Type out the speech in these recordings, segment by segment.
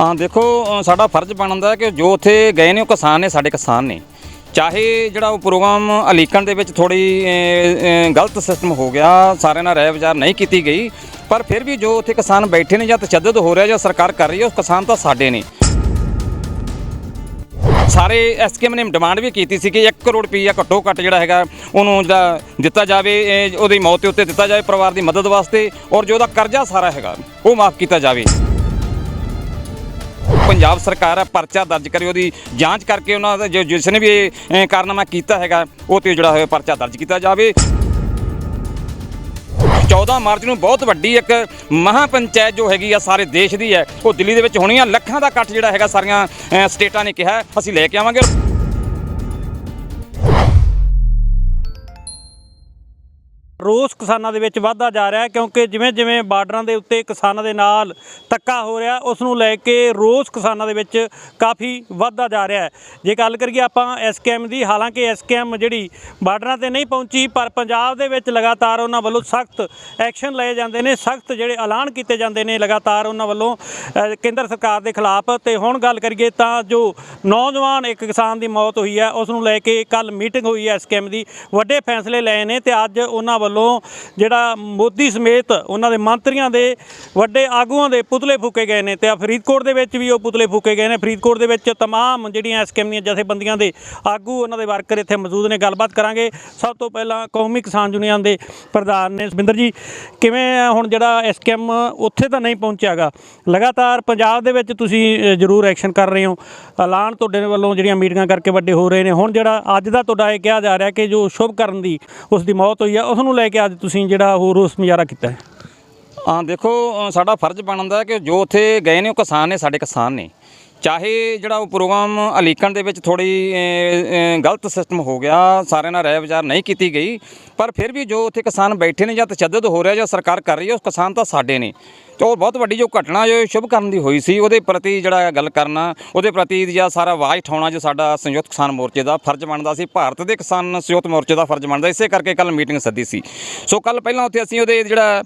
ਹਾਂ ਦੇਖੋ ਸਾਡਾ ਫਰਜ਼ ਬਣਦਾ ਕਿ ਜੋ ਉੱਥੇ ਗਏ ਨੇ, ਉਹ ਕਿਸਾਨ ਨੇ, ਸਾਡੇ ਕਿਸਾਨ ਨੇ। ਚਾਹੇ ਜਿਹੜਾ ਉਹ ਪ੍ਰੋਗਰਾਮ ਅਲੀਕਣ ਦੇ ਵਿੱਚ ਥੋੜੀ ਗਲਤ ਸਿਸਟਮ ਹੋ ਗਿਆ, ਸਾਰਿਆਂ ਨਾਲ ਰਹਿ ਵਿਚਾਰ ਨਹੀਂ ਕੀਤੀ ਗਈ, ਪਰ ਫਿਰ ਵੀ ਜੋ ਉੱਥੇ ਕਿਸਾਨ ਬੈਠੇ ਨੇ ਜਾਂ ਤਸ਼ੱਦਦ ਹੋ ਰਿਹਾ ਜਾਂ ਸਰਕਾਰ ਕਰ ਰਹੀ ਹੈ, ਉਹ ਕਿਸਾਨ ਤਾਂ ਸਾਡੇ ਨੇ। ਸਾਰੇ ਐਸਕੇਐਮ ਨੇ ਡਿਮਾਂਡ ਵੀ ਕੀਤੀ ਸੀ ਕਿ 1 ਕਰੋੜ ਰੁਪਈਆ ਘੱਟੋ ਘੱਟ ਜਿਹੜਾ ਹੈਗਾ, ਉਹਨੂੰ ਜਿਹੜਾ ਦਿੱਤਾ ਜਾਵੇ ਉਹਦੀ ਮੌਤ ਦੇ ਉੱਤੇ ਦਿੱਤਾ ਜਾਵੇ ਪਰਿਵਾਰ ਦੀ ਮਦਦ ਵਾਸਤੇ ਔਰ ਜੋ ਉਹਦਾ ਕਰਜ਼ਾ ਸਾਰਾ ਹੈਗਾ, ਉਹ ਮਾਫ ਕੀਤਾ ਜਾਵੇ। ਪੰਜਾਬ ਸਰਕਾਰ ਹੈ, ਪਰਚਾ ਦਰਜ ਕਰੇ, ਉਹਦੀ ਜਾਂਚ ਕਰਕੇ ਉਹਨਾਂ ਦਾ ਜੋ ਜਿਸ ਨੇ ਵੀ ਇਹ ਕਾਰਨਾਮਾ ਕੀਤਾ ਹੈਗਾ, ਉਹ ਤੇ ਜਿਹੜਾ ਹੋਇਆ ਪਰਚਾ ਦਰਜ ਕੀਤਾ ਜਾਵੇ। 14 ਮਾਰਚ ਨੂੰ ਬਹੁਤ ਵੱਡੀ ਇੱਕ ਮਹਾ ਪੰਚਾਇਤ ਜੋ ਹੈਗੀ ਆ, ਸਾਰੇ ਦੇਸ਼ ਦੀ ਹੈ, ਉਹ ਦਿੱਲੀ ਦੇ ਵਿੱਚ ਹੋਣੀ ਆ ਲੱਖਾਂ ਦਾ ਇਕੱਠ ਜਿਹੜਾ ਹੈਗਾ, ਸਾਰੀਆਂ ਸਟੇਟਾਂ ਨੇ ਕਿਹਾ, ਅਸੀਂ ਲੈ ਕੇ ਆਵਾਂਗੇ। ਰੋਸ ਕਿਸਾਨਾਂ ਦੇ ਵਿੱਚ ਵਧਦਾ ਜਾ ਰਿਹਾ ਕਿਉਂਕਿ ਜਿਵੇਂ ਜਿਵੇਂ ਬਾਰਡਰਾਂ ਦੇ ਉੱਤੇ ਕਿਸਾਨਾਂ ਦੇ ਨਾਲ ਧੱਕਾ ਹੋ ਰਿਹਾ, ਉਸ ਨੂੰ ਲੈ ਕੇ ਰੋਸ ਕਿਸਾਨਾਂ ਦੇ ਵਿੱਚ ਕਾਫੀ ਵਧਦਾ ਜਾ ਰਿਹਾ ਹੈ। ਜੇ ਗੱਲ ਕਰੀਏ ਆਪਾਂ ਐਸਕੇਐਮ ਦੀ, ਹਾਲਾਂਕਿ ਐਸਕੇਐਮ ਜਿਹੜੀ ਬਾਰਡਰਾਂ ਤੇ ਨਹੀਂ ਪਹੁੰਚੀ, ਪਰ ਪੰਜਾਬ ਦੇ ਵਿੱਚ ਲਗਾਤਾਰ ਉਹਨਾਂ ਵੱਲੋਂ ਸਖਤ ਐਕਸ਼ਨ ਲਏ ਜਾਂਦੇ ਨੇ, ਸਖਤ ਜਿਹੜੇ ਐਲਾਨ ਕੀਤੇ ਜਾਂਦੇ ਨੇ ਲਗਾਤਾਰ ਉਹਨਾਂ ਵੱਲੋਂ ਕੇਂਦਰ ਸਰਕਾਰ ਦੇ ਖਿਲਾਫ। ਤੇ ਹੁਣ ਗੱਲ ਕਰੀਏ ਤਾਂ ਜੋ ਨੌਜਵਾਨ ਇੱਕ ਕਿਸਾਨ ਦੀ ਮੌਤ ਹੋਈ ਹੈ, ਉਸ ਨੂੰ ਲੈ ਕੇ ਕੱਲ ਮੀਟਿੰਗ ਹੋਈ ਹੈ ਐਸਕੇਐਮ ਦੀ। ਵੱਡੇ ਫੈਸਲੇ ਲਏ ਨੇ ਤੇ ਅੱਜ ਉਹਨਾਂ ਵੱਲੋਂ ਜਿਹੜਾ ਮੋਦੀ ਸਮੇਤ ਉਹਨਾਂ ਦੇ ਮੰਤਰੀਆਂ ਦੇ ਵੱਡੇ ਆਗੂਆਂ ਦੇ ਪੁਤਲੇ ਫੂਕੇ ਗਏ ਨੇ ਤੇ ਆ ਫਰੀਦਕੋਟ ਦੇ ਵਿੱਚ ਵੀ ਉਹ ਪੁਤਲੇ ਫੂਕੇ ਗਏ ਨੇ। ਫਰੀਦਕੋਟ ਦੇ ਵਿੱਚ ਤਮਾਮ ਜਿਹੜੀਆਂ ਐਸਕੇਐਮ ਦੀਆਂ ਜਥੇਬੰਦੀਆਂ ਦੇ ਆਗੂ, ਉਹਨਾਂ ਦੇ ਵਰਕਰ ਇੱਥੇ ਮੌਜੂਦ ਨੇ। ਗੱਲਬਾਤ ਕਰਾਂਗੇ। ਸਭ ਤੋਂ ਪਹਿਲਾਂ ਕੌਮੀ ਕਿਸਾਨ ਯੂਨੀਅਨ ਦੇ ਪ੍ਰਧਾਨ ਨੇ। ਸੁਖਬਿੰਦਰ ਜੀ, ਕਿਵੇਂ ਹੁਣ ਜਿਹੜਾ ਐਸਕੇਐਮ ਉੱਥੇ ਤਾਂ ਨਹੀਂ ਪਹੁੰਚਿਆਗਾ? ਲਗਾਤਾਰ ਪੰਜਾਬ ਦੇ ਵਿੱਚ ਤੁਸੀਂ ਜ਼ਰੂਰ ਐਕਸ਼ਨ ਕਰ ਰਹੇ ਹੋ। ਐਲਾਨ ਤੁਹਾਡੇ ਵੱਲੋਂ ਜਿਹੜੀਆਂ ਮੀਟਿੰਗਾਂ ਕਰਕੇ ਵੱਡੇ ਹੋ ਰਹੇ ਨੇ। ਹੁਣ ਜਿਹੜਾ ਅੱਜ ਦਾ ਤੁਹਾਡਾ ਇਹ ਕਿਹਾ ਜਾ ਰਿਹਾ ਕਿ ਜੋ ਸ਼ੁਭ ਕਰਨ ਦੀ ਉਸ ਦੀ ਮੌਤ ਹੋਈ ਆ, ਉਸ ਨੂੰ ਲੈ ਕੇ ਅੱਜ ਤੁਸੀਂ ਜਿਹੜਾ ਉਹ ਰੋਸ ਮੁਜ਼ਾਹਰਾ ਕੀਤਾ ਹੈ? ਹਾਂ ਦੇਖੋ ਅ, ਸਾਡਾ ਫਰਜ਼ ਬਣਦਾ ਕਿ ਜੋ ਉੱਥੇ ਗਏ ਨੇ ਉਹ ਕਿਸਾਨ ਨੇ ਸਾਡੇ ਕਿਸਾਨ ਨੇ। ਚਾਹੇ ਜਿਹੜਾ ਉਹ ਪ੍ਰੋਗਰਾਮ ਅਲੀਕਣ ਦੇ ਵਿੱਚ ਥੋੜੀ ਗਲਤ ਸਿਸਟਮ ਹੋ ਗਿਆ ਸਾਰਿਆਂ ਨਾਲ ਰਾਏ ਵਿਚਾਰ ਨਹੀਂ ਕੀਤੀ ਗਈ ਪਰ ਫਿਰ ਵੀ ਜੋ ਉੱਥੇ ਕਿਸਾਨ ਬੈਠੇ ਨੇ ਜਾਂ ਤਸ਼ੱਦਦ ਹੋ ਰਿਹਾ ਜਾਂ ਸਰਕਾਰ ਕਰ ਰਹੀ ਹੈ ਉਹ ਕਿਸਾਨ ਤਾਂ ਸਾਡੇ ਨੇ। ਤੇ ਉਹ ਬਹੁਤ ਵੱਡੀ ਜੋ ਘਟਨਾ ਜੋ ਸ਼ੁਭ ਕਰਨ ਦੀ ਹੋਈ ਸੀ, ਉਹਦੇ ਪ੍ਰਤੀ ਜਿਹੜਾ ਗੱਲ ਕਰਨਾ, ਉਹਦੇ ਪ੍ਰਤੀ ਜਾਂ ਸਾਰਾ ਆਵਾਜ਼ ਠਾਉਣਾ ਜੋ ਸਾਡਾ ਸੰਯੁਕਤ ਕਿਸਾਨ ਮੋਰਚੇ ਦਾ ਫਰਜ਼ ਬਣਦਾ ਸੀ, ਭਾਰਤ ਦੇ ਕਿਸਾਨ ਸੰਯੁਕਤ ਮੋਰਚੇ ਦਾ ਫਰਜ਼ ਬਣਦਾ, ਇਸੇ ਕਰਕੇ ਕੱਲ ਮੀਟਿੰਗ ਸੱਦੀ ਸੀ। ਸੋ ਕੱਲ ਪਹਿਲਾਂ ਉੱਥੇ ਅਸੀਂ ਉਹਦੇ ਜਿਹੜਾ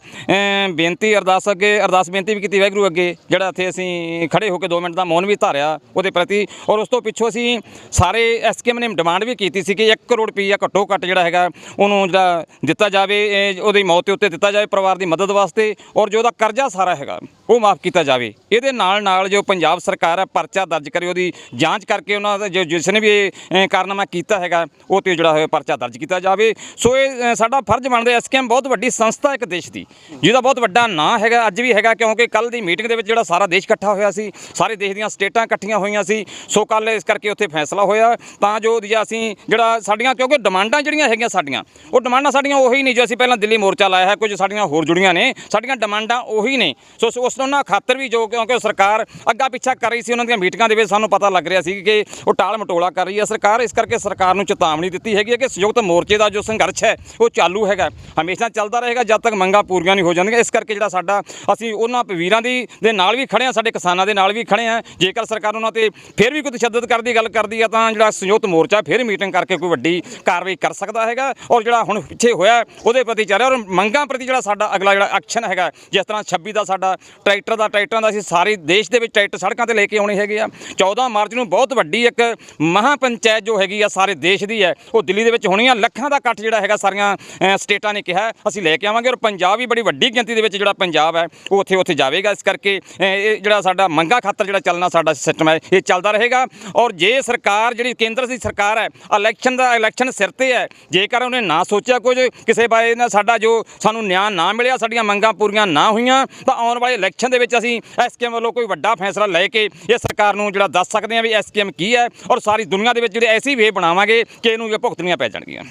ਬੇਨਤੀ ਅਰਦਾਸ ਅੱਗੇ, ਅਰਦਾਸ ਬੇਨਤੀ ਵੀ ਕੀਤੀ ਵਾਹਿਗੁਰੂ ਅੱਗੇ, ਜਿਹੜਾ ਇੱਥੇ ਅਸੀਂ ਖੜੇ ਹੋ ਕੇ 2 ਮਿੰਟ ਦਾ ਮੌਨ ਵੀ ਧਾਰਿਆ ਉਹਦੇ ਪ੍ਰਤੀ, ਔਰ ਉਸ ਤੋਂ ਪਿੱਛੋਂ ਅਸੀਂ ਸਾਰੇ ਐਸਕੇਐਮ ਨੇ ਡਿਮਾਂਡ ਵੀ ਕੀਤੀ ਸੀ ਕਿ 1 ਕਰੋੜ ਰੁਪਈਆ ਘੱਟੋ ਘੱਟ ਜਿਹੜਾ ਹੈਗਾ ਉਹਨੂੰ ਜਿਹੜਾ ਦਿੱਤਾ ਜਾਵੇ ਉਹਦੀ ਮੌਤ ਦੇ ਉੱਤੇ ਦਿੱਤਾ ਜਾਵੇ ਪਰਿਵਾਰ ਦੀ ਮਦਦ ਵਾਸਤੇ, ਔਰ ਜੋ ਉਹਦਾ ਕਰਜ਼ਾ ਸਾਰਾ ਹੈਗਾ। ਉਹ ਮਾਫ ਕੀਤਾ ਜਾਵੇ। ਇਹਦੇ ਨਾਲ ਨਾਲ ਜੋ ਪੰਜਾਬ ਸਰਕਾਰ ਹੈ ਪਰਚਾ ਦਰਜ ਕਰੇ, ਉਹਦੀ ਜਾਂਚ ਕਰਕੇ ਉਹਨਾਂ ਦਾ ਜੋ ਜਿਸ ਨੇ ਵੀ ਇਹ ਕਾਰਨਾਮਾ ਕੀਤਾ ਹੈਗਾ, ਉਹ ਤੇ ਜਿਹੜਾ ਹੋਇਆ ਪਰਚਾ ਦਰਜ ਕੀਤਾ ਜਾਵੇ। ਸੋ ਇਹ ਸਾਡਾ ਫਰਜ਼ ਬਣਦਾ ਐਸਕੇਐਮ ਬਹੁਤ ਵੱਡੀ ਸੰਸਥਾ ਇੱਕ ਦੇਸ਼ ਦੀ, ਜਿਹਦਾ ਬਹੁਤ ਵੱਡਾ ਨਾਂ ਹੈਗਾ, ਅੱਜ ਵੀ ਹੈਗਾ, ਕਿਉਂਕਿ ਕੱਲ ਦੀ ਮੀਟਿੰਗ ਦੇ ਵਿੱਚ ਜਿਹੜਾ ਸਾਰਾ ਦੇਸ਼ ਇਕੱਠਾ ਹੋਇਆ ਸੀ, ਸਾਰੇ ਦੇਸ਼ ਦੀਆਂ ਸਟੇਟਾਂ ਇਕੱਠੀਆਂ ਹੋਈਆਂ ਸੀ, ਸੋ ਕੱਲ ਇਸ ਕਰਕੇ ਉੱਥੇ ਫੈਸਲਾ ਹੋਇਆ। ਤਾਂ ਜੋ ਉਹਦੀਆਂ ਅਸੀਂ ਜਿਹੜਾ ਸਾਡੀਆਂ, ਕਿਉਂਕਿ ਡਿਮਾਂਡਾਂ ਜਿਹੜੀਆਂ ਹੈਗੀਆਂ ਸਾਡੀਆਂ, ਉਹ ਡਿਮਾਂਡਾਂ ਸਾਡੀਆਂ ਉਹੀ ਨਹੀਂ ਜੋ ਅਸੀਂ ਪਹਿਲਾਂ ਦਿੱਲੀ ਮੋਰਚਾ ਲਾਇਆ ਹੈ, ਕੁਝ ਸਾਡੀਆਂ ਹੋਰ ਜੁੜੀਆਂ ਨੇ, ਸਾਡੀਆਂ ਡਿਮਾਂਡਾਂ ਉਹੀ ਨੇ। ਸੋ ਉਸ- ਉਸ ਉਹਨਾਂ ਖਾਤਰ ਵੀ ਜੋ ਕਿਉਂਕਿ ਸਰਕਾਰ ਅੱਗਾ ਪਿੱਛਾ ਕਰ ਰਹੀ ਸੀ, ਉਹਨਾਂ ਦੀਆਂ ਮੀਟਿੰਗਾਂ ਦੇ ਵਿੱਚ ਸਾਨੂੰ ਪਤਾ ਲੱਗ ਰਿਹਾ ਸੀ ਕਿ ਉਹ ਟਾਲ ਮਟੋਲਾ ਕਰ ਰਹੀ ਹੈ। ਸਰਕਾਰ ਇਸ ਕਰਕੇ ਸਰਕਾਰ ਨੂੰ ਚੇਤਾਵਨੀ ਦਿੱਤੀ ਹੈਗੀ ਹੈ ਕਿ ਸੰਯੁਕਤ ਮੋਰਚੇ ਦਾ ਜੋ ਸੰਘਰਸ਼ ਹੈ, ਉਹ ਚਾਲੂ ਹੈਗਾ। ਹਮੇਸ਼ਾ ਚੱਲਦਾ ਰਹੇਗਾ, ਜਦ ਤੱਕ ਮੰਗਾਂ ਪੂਰੀਆਂ ਨਹੀਂ ਹੋ ਜਾਂਦੀਆਂ ਇਸ ਕਰਕੇ ਜਿਹੜਾ ਸਾਡਾ, ਅਸੀਂ ਉਹਨਾਂ ਵੀਰਾਂ ਦੀ ਦੇ ਨਾਲ ਵੀ ਖੜੇ ਆ ਸਾਡੇ ਕਿਸਾਨਾਂ ਦੇ ਨਾਲ ਵੀ ਖੜੇ ਆ ਜੇਕਰ ਸਰਕਾਰ ਉਹਨਾਂ ਤੇ ਫਿਰ ਵੀ ਕੋਈ ਤਸ਼ੱਦਦ ਕਰਦੀ, ਗੱਲ ਕਰਦੀ ਆ ਤਾਂ ਜਿਹੜਾ ਸੰਯੁਕਤ ਮੋਰਚਾ ਫਿਰ ਮੀਟਿੰਗ ਕਰਕੇ ਕੋਈ ਵੱਡੀ ਕਾਰਵਾਈ ਕਰ ਸਕਦਾ ਹੈਗਾ। ਔਰ ਜਿਹੜਾ ਹੁਣ ਪਿੱਛੇ ਹੋਇਆ, ਉਹਦੇ ਪ੍ਰਤੀ ਚੱਲ ਰਿਹਾ ਔਰ ਮੰਗਾਂ ਪ੍ਰਤੀ ਜਿਹੜਾ ਸਾਡਾ ਅਗਲਾ ਜਿਹੜਾ ਐਕਸ਼ਨ ਹੈਗਾ, ਜਿਸ ਤਰ੍ਹਾਂ 26 ਦਾ ਸਾਡਾ ਟਰੈਕਟਰ ਦਾ, ਟਰੈਕਟਰਾਂ ਦਾ ਅਸੀਂ ਸਾਰੇ ਦੇਸ਼ ਦੇ ਵਿੱਚ ਟਰੈਕਟਰ ਸੜਕਾਂ ਤੇ ਲੈ ਕੇ ਆਉਣੇ ਹੈਗੇ ਆ। 14 ਮਾਰਚ ਨੂੰ ਬਹੁਤ ਵੱਡੀ ਇੱਕ ਮਹਾ ਪੰਚਾਇਤ ਜੋ ਹੈਗੀ ਆ ਸਾਰੇ ਦੇਸ਼ ਦੀ ਹੈ, ਉਹ ਦਿੱਲੀ ਦੇ ਵਿੱਚ ਹੋਣੀ ਆ। ਲੱਖਾਂ ਦਾ ਇਕੱਠ ਜਿਹੜਾ ਹੈਗਾ ਸਾਰੀਆਂ ਸਟੇਟਾਂ ਨੇ ਕਿਹਾ, ਅਸੀਂ ਲੈ ਕੇ ਆਵਾਂਗੇ। ਔਰ ਪੰਜਾਬ ਵੀ ਬੜੀ ਵੱਡੀ ਗਿਣਤੀ ਦੇ ਵਿੱਚ ਜਿਹੜਾ ਪੰਜਾਬ ਹੈ, ਉਹ ਉੱਥੇ ਉੱਥੇ ਜਾਵੇਗਾ। ਇਸ ਕਰਕੇ ਇਹ ਜਿਹੜਾ ਸਾਡਾ ਮੰਗਾ ਖਾਤਰ ਜਿਹੜਾ ਚੱਲਣਾ ਸਾਡਾ ਸਿਸਟਮ ਹੈ, ਇਹ ਚੱਲਦਾ ਰਹੇਗਾ। ਔਰ ਜੇ ਸਰਕਾਰ, ਜਿਹੜੀ ਕੇਂਦਰ ਦੀ ਸਰਕਾਰ ਹੈ ਇਲੈਕਸ਼ਨ ਦਾ ਇਲੈਕਸ਼ਨ ਸਿਰ ਤੇ ਹੈ, ਜੇਕਰ ਉਹਨੇ ਨਾ ਸੋਚਿਆ ਕੁਝ, ਕਿਸੇ ਬਾਰੇ ਨਾ ਸਾਡਾ ਜੋ ਸਾਨੂੰ ਨਿਆਂ ਨਾ ਮਿਲਿਆ, ਸਾਡੀਆਂ ਮੰਗਾਂ ਪੂਰੀਆਂ ਨਾ ਹੋਈਆਂ ਤਾਂ ਆਉਣ ਵਾਲੇ ਇਲੈਕਸ਼ਨ ਦੇ ਵਿੱਚ ਅਸੀਂ ਐਸਕੇਐਮ ਵੱਲੋਂ ਕੋਈ ਵੱਡਾ ਫੈਸਲਾ ਲੈ ਕੇ ਇਹ ਸਰਕਾਰ ਨੂੰ ਜਿਹੜਾ ਦੱਸ ਸਕਦੇ ਹਾਂ ਵੀ ਐਸਕੇਐਮ ਕੀ ਹੈ ਔਰ ਸਾਰੀ ਦੁਨੀਆ ਦੇ ਵਿੱਚ ਜਿਹੜੇ ਐਸੀ ਵੇ ਬਣਾਵਾਂਗੇ ਕਿ ਇਹਨੂੰ ਇਹ ਭੁਗਤਣੀਆਂ ਪੈ ਜਾਣਗੀਆਂ।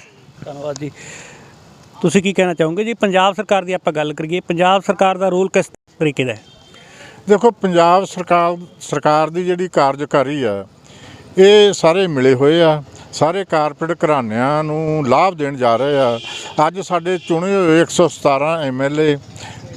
ਧੰਨਵਾਦ ਜੀ। ਤੁਸੀਂ ਕੀ ਕਹਿਣਾ ਚਾਹੋਗੇ ਜੀ? ਪੰਜਾਬ ਸਰਕਾਰ ਦੀ ਆਪਾਂ ਗੱਲ ਕਰੀਏ ਪੰਜਾਬ ਸਰਕਾਰ ਦਾ ਰੋਲ ਕਿਸ ਤਰੀਕੇ ਦਾ ਹੈ? ਦੇਖੋ ਪੰਜਾਬ ਸਰਕਾਰ ਸਰਕਾਰ ਦੀ ਜਿਹੜੀ ਕਾਰਜਕਾਰੀ ਆ ਇਹ ਸਾਰੇ ਮਿਲੇ ਹੋਏ ਆ ਸਾਰੇ ਕਾਰਪੋਰੇਟ ਘਰਾਣਿਆਂ ਨੂੰ ਲਾਭ ਦੇਣ ਜਾ ਰਹੇ ਆ। ਅੱਜ ਸਾਡੇ ਚੁਣੇ ਹੋਏ 117 ਐਮਐਲਏ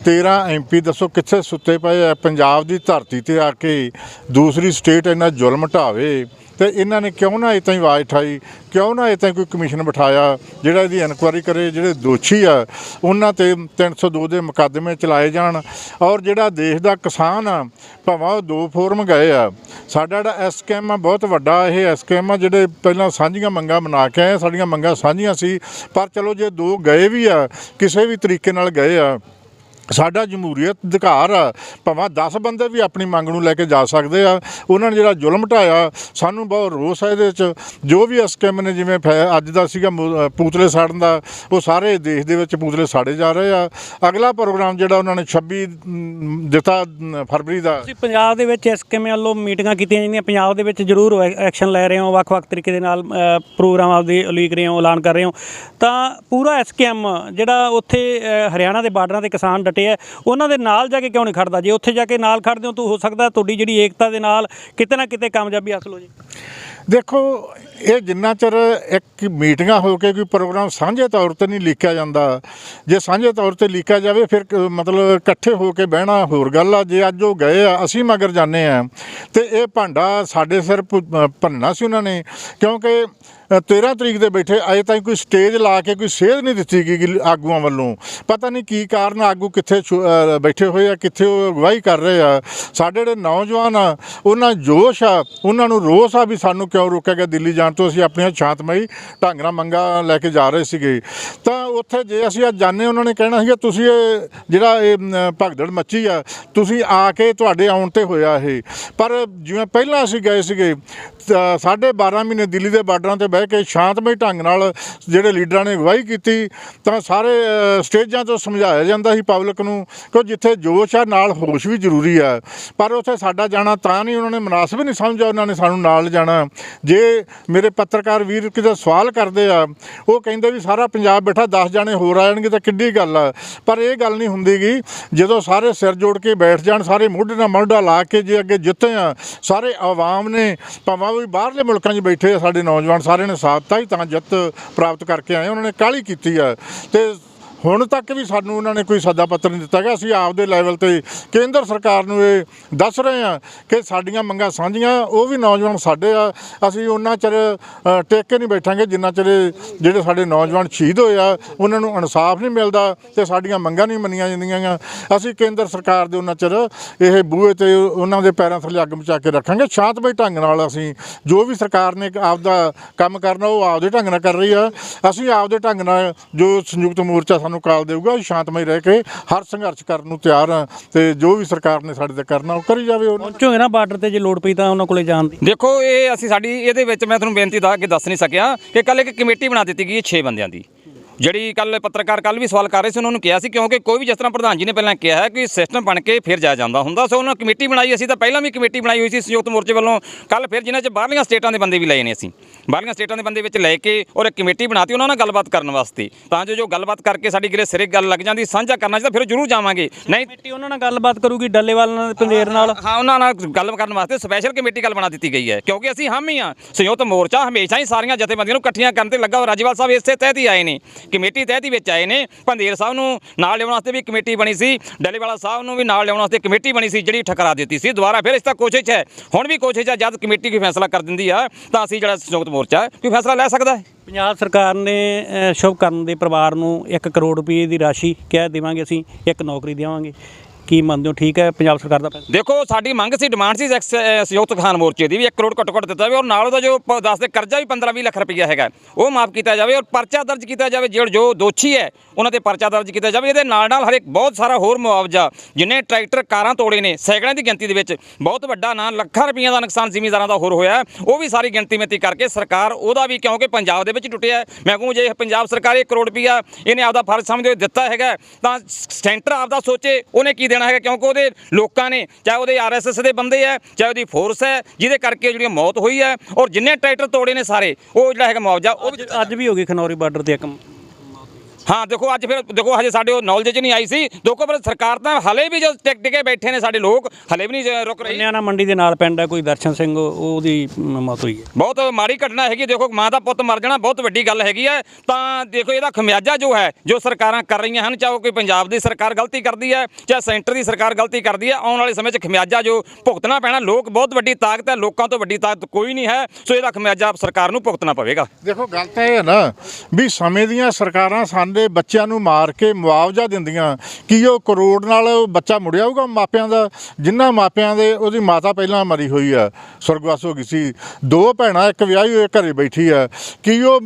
13 ਐਮਪੀ ਦੱਸੋ ਕਿੱਥੇ ਸੁੱਤੇ ਪਏ ਆ? ਪੰਜਾਬ ਦੀ ਧਰਤੀ ਤੇ ਆ ਕੇ ਦੂਸਰੀ ਸਟੇਟ ਇਹਨਾਂ ਜ਼ੁਲਮ ਢਾਵੇ ਤੇ ਇਹਨਾਂ ਨੇ ਕਿਉਂ ਨਾ ਇਤਾਂ ਹੀ ਆਵਾਜ਼ ਉਠਾਈ? ਕਿਉਂ ਨਾ ਇਤਾਂ ਕੋਈ ਕਮਿਸ਼ਨ ਬਿਠਾਇਆ ਜਿਹੜਾ ਇਹਦੀ ਇਨਕੁਆਇਰੀ ਕਰੇ? ਜਿਹੜੇ ਦੋਸ਼ੀ ਆ, ਉਹਨਾਂ ਤੇ 302 ਦੇ ਮੁਕੱਦਮੇ ਚਲਾਏ ਜਾਣ ਔਰ ਜਿਹੜਾ ਦੇਸ਼ ਦਾ ਕਿਸਾਨ ਆ, ਭਾਵੇਂ ਉਹ ਦੋ ਫੋਰਮ ਗਏ ਆ, ਸਾਡਾ ਜਿਹੜਾ ਐਸਕੇਐਮ ਆ, ਬਹੁਤ ਵੱਡਾ ਇਹ ਐਸਕੇਐਮ ਆ, ਜਿਹੜੇ ਪਹਿਲਾਂ ਸਾਂਝੀਆਂ ਮੰਗਾਂ ਬਣਾ ਕੇ ਆਏ ਸਾਡੀਆਂ ਮੰਗਾਂ ਸਾਂਝੀਆਂ ਸੀ, ਪਰ ਚਲੋ ਜੇ ਦੋ ਗਏ ਵੀ ਆ, ਕਿਸੇ ਵੀ ਤਰੀਕੇ ਨਾਲ ਗਏ ਆ ਸਾਡਾ ਜਮਹੂਰੀਅਤ ਅਧਿਕਾਰ ਆ, ਭਾਵੇਂ 10 ਬੰਦੇ ਵੀ ਆਪਣੀ ਮੰਗ ਨੂੰ ਲੈ ਕੇ ਜਾ ਸਕਦੇ ਆ, ਉਹਨਾਂ ਨੇ ਜਿਹੜਾ ਜ਼ੁਲਮ ਢਾਇਆ, ਸਾਨੂੰ ਬਹੁਤ ਰੋਸ ਹੈ ਇਹਦੇ 'ਚ ਜੋ ਵੀ ਐਸਕੇਐਮ ਨੇ ਜਿਵੇਂ ਫੈ- ਅੱਜ ਦਾ ਸੀਗਾ ਮੁ- ਪੂਤਲੇ ਸਾੜਨ ਦਾ, ਉਹ ਸਾਰੇ ਦੇਸ਼ ਦੇ ਵਿੱਚ ਪੂਤਲੇ ਸਾੜੇ ਜਾ ਰਹੇ ਆ। ਅਗਲਾ ਪ੍ਰੋਗਰਾਮ ਜਿਹੜਾ ਉਹਨਾਂ ਨੇ 26 ਦਿੱਤਾ ਫਰਵਰੀ ਦਾ। ਤੁਸੀਂ ਪੰਜਾਬ ਦੇ ਵਿੱਚ ਇਸ ਕਿਵੇਂ ਵੱਲੋਂ ਮੀਟਿੰਗਾਂ ਕੀਤੀਆਂ ਜਾਂਦੀਆਂ, ਪੰਜਾਬ ਦੇ ਵਿੱਚ ਜ਼ਰੂਰ ਐ- ਐਕਸ਼ਨ ਲੈ ਰਹੇ ਹੋ, ਵੱਖ-ਵੱਖ ਤਰੀਕੇ ਦੇ ਨਾਲ ਪ੍ਰੋਗਰਾਮ ਆਪਦੇ ਉਲੀਕ ਰਹੇ ਹੋ, ਐਲਾਨ ਕਰ ਰਹੇ ਹੋ। ਤਾਂ ਪੂਰਾ ਐਸਕੇਐਮ ਜਿਹੜਾ ਉੱਥੇ ਹਰਿਆਣਾ ਦੇ ਬਾਰਡਰਾਂ ਤੇ ਕਿਸਾਨ ਡਟੇ ਆ, ਉਹਨਾਂ ਦੇ ਨਾਲ ਜਾ ਕੇ ਕਿਉਂ ਨਹੀਂ ਖੜਦਾ? ਜੇ ਉੱਥੇ ਜਾ ਕੇ ਨਾਲ ਖੜਦੇ ਹੋ ਤਾਂ ਹੋ ਸਕਦਾ ਤੁਹਾਡੀ ਜਿਹੜੀ ਏਕਤਾ ਦੇ ਨਾਲ ਕਿਤੇ ਨਾ ਕਿਤੇ ਕਾਮਯਾਬੀ ਹਾਸਲ ਹੋ ਜੇ। ਦੇਖੋ, ਇਹ ਜਿੰਨਾ ਚਿਰ ਇੱਕ ਮੀਟਿੰਗਾਂ ਹੋ ਕੇ ਕੋਈ ਪ੍ਰੋਗਰਾਮ ਸਾਂਝੇ ਤੌਰ ਤੇ ਨਹੀਂ ਲਿਖਿਆ ਜਾਂਦਾ, ਜੇ ਸਾਂਝੇ ਤੌਰ ਤੇ ਲਿਖਿਆ ਜਾਵੇ ਫਿਰ ਮਤਲਬ ਇਕੱਠੇ ਹੋ ਕੇ ਬਹਿਣਾ ਹੋਰ ਗੱਲ ਆ, ਜੇ ਅੱਜ ਉਹ ਗਏ ਆ, ਅਸੀਂ ਮਗਰ ਜਾਂਦੇ ਆ। ਤੇ ਇਹ ਭਾਂਡਾ ਸਾਡੇ ਸਿਰ ਭ- ਭੰਨਣਾ ਸੀ ਉਹਨਾਂ ਨੇ, ਕਿਉਂਕਿ 13 ਤਰੀਕ ਦੇ ਬੈਠੇ, ਅਜੇ ਤਾਈਂ ਕੋਈ ਸਟੇਜ ਲਾ ਕੇ ਕੋਈ ਸੇਧ ਨਹੀਂ ਦਿੱਤੀ ਗਈ ਆਗੂਆਂ ਵੱਲੋਂ। ਪਤਾ ਨਹੀਂ ਕੀ ਕਾਰਨ ਆਗੂ ਕਿੱਥੇ ਛੁ- ਬੈਠੇ ਹੋਏ ਆ, ਕਿੱਥੇ ਉਹ ਅਗਵਾਈ ਕਰ ਰਹੇ ਆ। ਸਾਡੇ ਜਿਹੜੇ ਨੌਜਵਾਨ ਆ, ਉਹਨਾਂ ਜੋਸ਼ ਆ, ਉਹਨਾਂ ਨੂੰ ਰੋਸ ਆ ਵੀ ਸਾਨੂੰ ਕਿਉਂ ਰੋਕਿਆ ਗਿਆ? ਦਿੱਲੀ ਜਾਣ ਤੋਂ ਅਸੀਂ ਆਪਣੀਆਂ ਸ਼ਾਂਤਮਈ ਢੰਗ ਨਾਲ ਮੰਗਾਂ ਲੈ ਕੇ ਜਾ ਰਹੇ ਸੀਗੇ। ਤਾਂ ਉੱਥੇ ਜੇ ਅਸੀਂ ਅੱਜ ਜਾਣੇ ਉਹਨਾਂ ਨੇ ਕਹਿਣਾ ਸੀਗਾ, ਤੁਸੀਂ ਇਹ ਜਿਹੜਾ ਇਹ ਭਗਦੜ ਮੱਚੀ ਆ, ਤੁਸੀਂ ਆ ਕੇ ਤੁਹਾਡੇ ਆਉਣ ਤੇ ਹੋਇਆ ਇਹ। ਪਰ ਜਿਵੇਂ ਪਹਿਲਾਂ ਅਸੀਂ ਗਏ ਸੀਗੇ, ਤਾਂ ਸਾਢੇ 12 ਮਹੀਨੇ ਦਿੱਲੀ ਦੇ ਬਾਰਡਰਾਂ ਤੇ ਬਹਿ ਕੇ ਸ਼ਾਂਤਮਈ ਢੰਗ ਨਾਲ ਜਿਹੜੇ ਲੀਡਰਾਂ ਨੇ ਅਗਵਾਈ ਕੀਤੀ, ਤਾਂ ਸਾਰੇ ਸਟੇਜਾਂ ਤੋਂ ਸਮਝਾਇਆ ਜਾਂਦਾ ਸੀ ਪਬਲਿਕ ਨੂੰ ਕਿ ਜਿੱਥੇ ਜੋਸ਼ ਆ, ਨਾਲ ਹੋਸ਼ ਵੀ ਜ਼ਰੂਰੀ ਆ। ਪਰ ਉੱਥੇ ਸਾਡਾ ਜਾਣਾ ਤਾਂ ਨਹੀਂ, ਉਹਨਾਂ ਨੇ ਮناسب ਨਹੀਂ ਸਮਝਿਆ, ਉਹਨਾਂ ਨੇ ਸਾਨੂੰ ਨਾਲ ਜਾਣਾ। ਜੇ ਮੇਰੇ ਪੱਤਰਕਾਰ ਵੀਰ ਕਿਤੇ ਸਵਾਲ ਕਰਦੇ ਆ, ਉਹ ਕਹਿੰਦੇ ਵੀ ਸਾਰਾ ਪੰਜਾਬ ਬੈਠਾ 10 ਜਾਣੇ ਹੋਰ ਆ ਜਾਣਗੇ ਤਾਂ ਕਿੱਡੀ ਗੱਲ ਆ। ਪਰ ਇਹ ਗੱਲ ਨਹੀਂ ਹੁੰਦੀ ਗੀ, ਜਦੋਂ ਸਾਰੇ ਸਿਰ ਜੋੜ ਕੇ ਬੈਠ ਜਾਣ, ਸਾਰੇ ਮੋਢੇ ਨਾਲ ਮੋਢਾ ਲਾ ਕੇ ਜੇ ਅੱਗੇ ਜਿੱਤੇ ਆ, ਸਾਰੇ ਆਵਾਮ ਨੇ, ਭਾਵੇਂ ਵੀ ਬਾਹਰਲੇ ਮੁਲਕਾਂ 'ਚ ਬੈਠੇ ਆ, ਸਾਡੇ ਨੌਜਵਾਨ, ਸਾਰੇ ਨੇ ਸਾਥ ਦਿੱਤਾ ਹੀ ਤਾਂ ਜਿੱਤ ਪ੍ਰਾਪਤ ਕਰਕੇ ਆਏ ਉਹਨਾਂ ਨੇ ਕਾਹਲੀ ਕੀਤੀ ਹੈ ਤੇ ਹੁਣ ਤੱਕ ਵੀ ਸਾਨੂੰ ਉਹਨਾਂ ਨੇ ਕੋਈ ਸੱਦਾ ਪੱਤਰ ਨਹੀਂ ਦਿੱਤਾ ਗਿਆ। ਅਸੀਂ ਆਪਦੇ ਲੈਵਲ ਤੇ ਕੇਂਦਰ ਸਰਕਾਰ ਨੂੰ ਇਹ ਦੱਸ ਰਹੇ ਹਾਂ ਕਿ ਸਾਡੀਆਂ ਮੰਗਾਂ ਸਾਂਝੀਆਂ ਉਹ ਵੀ ਨੌਜਵਾਨ ਸਾਡੇ ਆ। ਅਸੀਂ ਉਹਨਾਂ ਚਿਰ ਅ, ਟੇਕ ਕੇ ਨਹੀਂ ਬੈਠਾਂਗੇ ਜਿੰਨਾ ਚਿਰ ਜਿਹੜੇ ਸਾਡੇ ਨੌਜਵਾਨ ਸ਼ਹੀਦ ਹੋਏ ਆ ਉਹਨਾਂ ਨੂੰ ਇਨਸਾਫ ਨਹੀਂ ਮਿਲਦਾ ਤੇ ਸਾਡੀਆਂ ਮੰਗਾਂ ਨਹੀਂ ਮੰਨੀਆਂ ਜਾਂਦੀਆਂ ਗਾ। ਅਸੀਂ ਕੇਂਦਰ ਸਰਕਾਰ ਦੇ ਉਹਨਾਂ ਚਿਰ ਇਹ ਬੂਹੇ ਤੇ ਉਹਨਾਂ ਦੇ ਪੈਰਾਂ ਥੱਲੇ ਅੱਗ ਮਚਾ ਕੇ ਰੱਖਾਂਗੇ। ਸ਼ਾਂਤਮਈ ਢੰਗ ਨਾਲ ਅਸੀਂ ਜੋ ਵੀ ਸਰਕਾਰ ਨੇ ਆਪਦਾ ਕੰਮ ਕਰਨਾ ਉਹ ਆਪਦੇ ਢੰਗ ਨਾਲ ਕਰ ਰਹੀ ਆ। ਅਸੀਂ ਆਪਦੇ ਢੰਗ ਨਾਲ ਜੋ ਸੰਯੁਕਤ ਮੋਰਚਾ ਸਾਨੂੰ ਕਾਲ ਦੇਊਗਾ ਅਸੀਂ ਸ਼ਾਂਤਮਈ ਰਹਿ ਕੇ ਹਰ ਸੰਘਰਸ਼ ਕਰਨ ਨੂੰ ਤਿਆਰ ਆ ਤੇ ਜੋ ਵੀ ਸਰਕਾਰ ਨੇ ਸਾਡੇ ਤੇ ਕਰਨਾ ਉਹ ਕਰੀ ਜਾਵੇ ਉਹਨਾਂ ਪਹੁੰਚੋਗੇ ਨਾ ਬਾਰਡਰ ਤੇ ਜੇ ਲੋੜ ਪਈ ਤਾਂ ਉਹਨਾਂ ਕੋਲੇ ਜਾਣ ਦੀ? ਦੇਖੋ ਇਹ ਅਸੀਂ ਸਾਡੀ ਇਹਦੇ ਵਿੱਚ ਮੈਂ ਤੁਹਾਨੂੰ ਬੇਨਤੀ ਦਾ ਕੇ ਦੱਸ ਨਹੀਂ ਸਕਿਆ ਕਿ ਕੱਲ ਇੱਕ ਕਮੇਟੀ ਬਣਾ ਦਿੱਤੀ ਗਈ ਹੈ 6 ਬੰਦਿਆਂ ਦੀ। ਜਿਹੜੀ ਕੱਲ ਪੱਤਰਕਾਰ ਕੱਲ ਵੀ ਸਵਾਲ ਕਰ ਰਹੇ ਸੀ ਉਹਨਾਂ ਨੂੰ ਕਿਹਾ ਸੀ ਕਿਉਂਕਿ ਕੋਈ ਵੀ ਜਿਸ ਤਰ੍ਹਾਂ ਪ੍ਰਧਾਨ ਜੀ ਨੇ ਪਹਿਲਾਂ ਕਿਹਾ ਹੈ ਕਿ ਸਿਸਟਮ ਬਣ ਕੇ ਫਿਰ ਜਾਇਆ ਜਾਂਦਾ ਹੁੰਦਾ। ਸੋ ਉਹਨਾਂ ਕਮੇਟੀ ਬਣਾਈ ਅਸੀਂ ਤਾਂ ਪਹਿਲਾਂ ਵੀ ਕਮੇਟੀ ਬਣਾਈ ਹੋਈ ਸੀ ਸੰਯੁਕਤ ਮੋਰਚੇ ਵੱਲੋਂ। ਕੱਲ ਫਿਰ ਜਿਨ੍ਹਾਂ 'ਚ ਬਾਹਰਲੀਆਂ ਸਟੇਟਾਂ ਦੇ ਬੰਦੇ ਵੀ ਲਏ ਨੇ ਅਸੀਂ। ਬਾਹਰਲੀਆਂ ਸਟੇਟਾਂ ਦੇ ਬੰਦੇ ਵਿੱਚ ਲੈ ਕੇ ਔਰ ਇੱਕ ਕਮੇਟੀ ਬਣਾਤੀ ਉਹਨਾਂ ਨਾਲ ਗੱਲਬਾਤ ਕਰਨ ਵਾਸਤੇ। ਤਾਂ ਜੋ ਜੋ ਗੱਲਬਾਤ ਕਰਕੇ ਸਾਡੀ ਕਿਰੇ ਸਿਰੇ ਗੱਲ ਲੱਗ ਜਾਂਦੀ ਸਾਂਝਾ ਕਰਨਾ ਚਾਹੀਦਾ ਫਿਰ ਜ਼ਰੂਰ ਜਾਵਾਂਗੇ। ਨਹੀਂ ਕਮੇਟੀ ਉਹਨਾਂ ਨਾਲ ਗੱਲਬਾਤ ਕਰੂਗੀ ਡੱਲੇਵਾਲ ਨਾਲ ਪੰਦੇਰ ਨਾਲ? ਹਾਂ ਉਹਨਾਂ ਨਾਲ ਗੱਲ ਕਰਨ ਵਾਸਤੇ ਸਪੈਸ਼ਲ ਕਮੇਟੀ ਗੱਲ ਬਣਾ ਦਿੱਤੀ ਗਈ ਹੈ ਕਿਉਂਕਿ ਅਸੀਂ ਹਮ ਹੀ ਆ ਸੰਯੁਕਤ ਮੋਰਚਾ ਹਮੇਸ਼ਾ ਹੀ ਸਾਰੀਆਂ ਜਥੇਬੰਦੀਆਂ ਨੂੰ ਇਕੱਠੀਆਂ ਕਰਨ ਤੇ ਲੱਗਾ ਹੋਇਆ। ਰਾਜੇਵਾਲ ਸਾਹਿਬ ਇਸੇ ਤਹਿਤ ਹੀ ਆਏ ਨੇ ਕਮੇਟੀ ਤਹਿਤ ਹੀ ਵਿੱਚ ਆਏ ਨੇ। ਭੰਦੇਰ ਸਾਹਿਬ ਨੂੰ ਨਾਲ ਲਿਆਉਣ ਵਾਸਤੇ ਵੀ ਕਮੇਟੀ ਬਣੀ ਸੀ ਡੱਲੇਵਾਲਾ ਸਾਹਿਬ ਨੂੰ ਵੀ ਨਾਲ ਲਿਆਉਣ ਵਾਸਤੇ ਕਮੇਟੀ ਬਣੀ ਸੀ ਜਿਹੜੀ ਠਕਰਾ ਦਿੱਤੀ ਸੀ। ਦੁਬਾਰਾ ਫਿਰ ਇਸ ਤਾਂ ਕੋਸ਼ਿਸ਼ ਹੈ ਹੁਣ ਵੀ ਕੋਸ਼ਿਸ਼ ਹੈ ਜਦ ਕਮੇਟੀ ਕੋਈ ਫੈਸਲਾ ਕਰ ਦਿੰਦੀ ਆ ਤਾਂ ਅਸੀਂ ਜਿਹੜਾ ਸੰਯੁਕਤ ਮੋਰਚਾ ਹੈ, ਕੋਈ ਫੈਸਲਾ ਲੈ ਸਕਦਾ ਹੈ? ਪੰਜਾਬ ਸਰਕਾਰ ਨੇ ਸ਼ੁਭ ਕਰਨ ਦੇ ਪਰਿਵਾਰ ਨੂੰ 1 ਕਰੋੜ ਰੁਪਏ ਦੀ ਰਾਸ਼ੀ ਕਹਿ ਦੇਵਾਂਗੇ ਅਸੀਂ ਇੱਕ ਨੌਕਰੀ ਦੇਵਾਂਗੇ। ਕੀ ਮੰਨਦੇ ਹੋ? ਠੀਕ ਹੈ ਪੰਜਾਬ ਸਰਕਾਰ ਦਾ ਫੈਸਲਾ। ਦੇਖੋ ਸਾਡੀ ਮੰਗ ਸੀ ਡਿਮਾਂਡ ਸੀ ਐਕਸ- ਅਹ ਸੰਯੁਕਤ ਕਿਸਾਨ ਮੋਰਚੇ ਦੀ ਵੀ 1 ਕਰੋੜ ਘੱਟੋ ਘੱਟ ਦਿੱਤਾ ਜਾਵੇ ਔਰ ਨਾਲ ਉਹਦਾ ਜੋ ਪ- ਦੱਸ ਕਰਜ਼ਾ ਵੀ 15-20 ਲੱਖ ਰੁਪਈਆ ਹੈਗਾ। ਉਹ ਮਾਫ ਕੀਤਾ ਜਾਵੇ ਔਰ ਪਰਚਾ ਦਰਜ ਕੀਤਾ ਜਾਵੇ ਜਿਹੜੇ ਜੋ ਦੋਸ਼ੀ ਹੈ ਉਹਨਾਂ ਤੇ ਪਰਚਾ ਦਰਜ ਕੀਤਾ ਜਾਵੇ। ਇਹਦੇ ਨਾਲ ਨਾਲ ਹਰੇਕ ਬਹੁਤ ਸਾਰਾ ਹੋਰ ਮੁਆਵਜ਼ਾ ਜਿੰਨੇ ਟਰੈਕਟਰ ਕਾਰਾਂ ਤੋੜੇ ਨੇ ਸੈਂਕੜਿਆਂ ਦੀ ਗਿਣਤੀ ਦੇ ਵਿੱਚ ਬਹੁਤ ਵੱਡਾ ਨਾ ਲੱਖਾਂ ਰੁਪਈਆ ਦਾ ਨੁਕਸਾਨ ਜ਼ਿਮੀਂਦਾਰਾਂ ਦਾ ਹੋਰ ਹੋਇਆ ਹੈ, ਉਹ ਵੀ ਸਾਰੀ ਗਿਣਤੀ ਮਿਤੀ ਕਰਕੇ ਸਰਕਾਰ ਉਹਦਾ ਵੀ ਕਿਉਂਕਿ ਪੰਜਾਬ ਦੇ ਵਿੱਚ ਟੁੱਟਿਆ ਹੈ, ਮੈਂ ਕਹੂੰ ਜੇ ਪੰਜਾਬ ਸਰਕਾਰ 1 ਕਰੋੜ ਰੁਪਈਆ ਇਹਨੇ ਆਪਦਾ ਫਰਜ਼ ਸਮਝਦੇ ਹੋਏ ਦਿੱਤਾ ਹੈਗਾ ਤਾਂ ਸੈਂਟਰ ਆਪਦਾ ਸੋਚੇ ਉਹਨੇ ਕੀ ਦੇਣਾ? ਹੈਗਾ ਕਿਉਂਕਿ ਉਹਦੇ ਲੋਕਾਂ ਨੇ, ਚਾਹੇ ਉਹਦੇ ਆਰਐਸਐਸ ਦੇ ਬੰਦੇ ਹੈ ਚਾਹੇ ਉਹਦੀ ਫੋਰਸ ਹੈ ਜਿਹਦੇ ਕਰਕੇ ਜਿਹੜੀ ਮੌਤ ਹੋਈ ਹੈ ਔਰ ਜਿੰਨੇ ਟਰੈਕਟਰ ਤੋੜੇ ਨੇ ਸਾਰੇ, ਉਹ ਜਿਹੜਾ ਹੈਗਾ ਮੁਆਵਜ਼ਾ, ਉਹ ਅੱਜ ਵੀ ਹੋ ਗਈ ਖਨੌਰੀ ਬਾਰਡਰ ਤੇ ਇੱਕ ਹਾਂ ਦੇਖੋ ਅੱਜ ਫਿਰ ਦੇਖੋ ਹਜੇ ਸਾਡੇ ਉਹ ਨੌਲੇਜ 'ਚ ਨਹੀਂ ਆਈ ਸੀ। ਦੇਖੋ ਪਰ ਸਰਕਾਰ ਤਾਂ ਹਲੇ ਵੀ ਜੋ ਟਿਕ ਟਿਕੇ ਬੈਠੇ ਨੇ ਸਾਡੇ ਲੋਕ ਹਲੇ ਵੀ ਨਹੀਂ ਜ- ਰੁਕ ਰਹੀ। ਹਰਿਆਣਾ ਮੰਡੀ ਦੇ ਨਾਲ ਪਿੰਡ ਹੈ ਕੋਈ ਦਰਸ਼ਨ ਸਿੰਘ ਉਹ- ਉਹਦੀ ਮ, ਮੌਤ ਹੋਈ ਹੈ। ਬਹੁਤ ਮਾੜੀ ਘਟਨਾ ਹੈਗੀ ਦੇਖੋ ਮਾਂ ਦਾ ਪੁੱਤ ਮਰ ਜਾਣਾ ਬਹੁਤ ਵੱਡੀ ਗੱਲ ਹੈਗੀ ਹੈ। ਤਾਂ ਦੇਖੋ ਇਹਦਾ ਖਮਿਆਜਾ ਜੋ ਹੈ ਜੋ ਸਰਕਾਰਾਂ ਕਰ ਰਹੀਆਂ ਹਨ ਚਾਹੇ ਉਹ ਕੋਈ ਪੰਜਾਬ ਦੀ ਸਰਕਾਰ ਗਲਤੀ ਕਰਦੀ ਹੈ ਚਾਹੇ ਸੈਂਟਰ ਦੀ ਸਰਕਾਰ ਗਲਤੀ ਕਰਦੀ ਹੈ ਆਉਣ ਵਾਲੇ ਸਮੇਂ 'ਚ ਖਮਿਆਜਾ ਜੋ ਭੁਗਤਣਾ ਪੈਣਾ ਲੋਕ ਬਹੁਤ ਵੱਡੀ ਤਾਕਤ ਹੈ ਲੋਕਾਂ ਤੋਂ ਵੱਡੀ ਤਾਕਤ ਕੋਈ ਨਹੀਂ ਹੈ ਸੋ ਇਹਦਾ ਖਮਿਆਜਾ ਸਰਕਾਰ ਨੂੰ ਭੁਗਤਣਾ ਪਵੇਗਾ। ਦੇਖੋ ਗੱਲ ਤਾਂ ਇਹ ਹੈ ਨਾ ਵੀ ਸਮੇਂ ਦੀਆਂ ਸਰਕਾਰਾਂ ਸਾਡੇ ਬੱਚਿਆਂ ਨੂੰ ਮਾਰ ਕੇ ਮੁਆਵਜ਼ਾ ਦਿੰਦੀਆਂ ਕੀ ਉਹ ਕਰੋੜ ਨਾਲ ਬੱਚਾ ਮੁੜਿਆ ਹੋਊਗਾ ਮਾਪਿਆਂ ਦਾ? ਜਿਨ੍ਹਾਂ ਮਾਪਿਆਂ ਦੇ ਉਹਦੀ ਮਾਤਾ ਪਹਿਲਾਂ ਮਰੀ ਹੋਈ ਆ ਸੁਰਗਵਾਸ ਹੋ ਗਈ ਸੀ। ਦੋ ਭੈਣਾਂ, ਇੱਕ ਵਿਆਹੀ ਹੋਈ ਘਰੇ ਬੈਠੀ ਆ। ਕੀ ਉਹ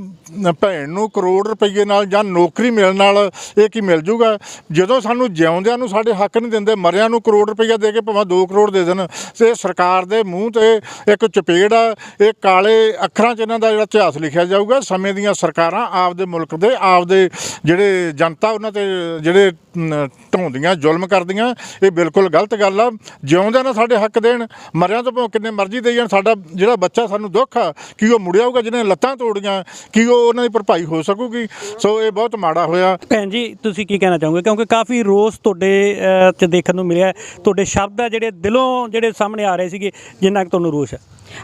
ਭੈਣ ਨੂੰ ਕਰੋੜ ਰੁਪਏ ਨਾਲ ਜਾਂ ਨੌਕਰੀ ਮਿਲਣ ਨਾਲ ਇਹ ਕੀ ਮਿਲ ਜੂਗਾ? ਜਦੋਂ ਸਾਨੂੰ ਜਿਉਂਦਿਆਂ ਨੂੰ ਸਾਡੇ ਹੱਕ ਨਹੀਂ ਦਿੰਦੇ ਮਰਿਆਂ ਨੂੰ ਕਰੋੜ ਰੁਪਈਆ ਦੇ ਕੇ ਭਾਵੇਂ 2 ਕਰੋੜ ਦੇ ਦੇਣ ਤੇ ਸਰਕਾਰ ਦੇ ਮੂੰਹ ਤੇ ਇੱਕ ਚਪੇੜ ਆ ਇਹ ਕਾਲੇ ਅੱਖਰਾਂ 'ਚ ਇਹਨਾਂ ਦਾ ਜਿਹੜਾ ਇਤਿਹਾਸ ਲਿਖਿਆ ਜਾਊਗਾ ਸਮੇਂ ਦੀਆਂ ਸਰਕਾਰਾਂ ਆਪਦੇ ਮੁਲਕ ਦੇ ਆਪਦੇ ਜਿਹੜੇ ਜਨਤਾ ਉਹਨਾਂ ਤੇ ਜਿਹੜੇ ਨ, ਢਾਉਂਦੀਆਂ ਜ਼ੁਲਮ ਕਰਦੀਆਂ ਇਹ ਬਿਲਕੁਲ ਗਲਤ ਗੱਲ ਆ। ਜਿਉਂਦਿਆਂ ਨਾਲ ਸਾਡੇ ਹੱਕ ਦੇਣ ਮਰਿਆਂ ਤੋਂ ਭਾਵੇਂ ਕਿੰਨੇ ਮਰਜ਼ੀ ਦੇਈ ਜਾਣ ਸਾਡਾ ਜਿਹੜਾ ਬੱਚਾ ਸਾਨੂੰ ਦੁੱਖ ਆ ਕਿ ਉਹ ਮੁੜਿਆ ਆਊਗਾ ਜਿਹਨੇ ਲੱਤਾਂ ਤੋੜੀਆਂ ਕਿ ਉਹ ਉਹਨਾਂ ਦੀ ਭਰਪਾਈ ਹੋ ਸਕੂਗੀ। ਸੋ ਇਹ ਬਹੁਤ ਮਾੜਾ ਹੋਇਆ। ਭੈਣ ਜੀ ਤੁਸੀਂ ਕੀ ਕਹਿਣਾ ਚਾਹੋਗੇ? ਕਿਉਂਕਿ ਕਾਫੀ ਰੋਸ ਤੁਹਾਡੇ ਚ ਦੇਖਣ ਨੂੰ ਮਿਲਿਆ। ਹੈ। ਤੁਹਾਡੇ ਸ਼ਬਦ ਆ ਜਿਹੜੇ ਦਿਲੋਂ ਜਿਹੜੇ ਸਾਹਮਣੇ ਆ ਰਹੇ ਸੀਗੇ ਜਿੰਨਾ ਕੁ ਤੁਹਾਨੂੰ ਰੋਸ ਹੈ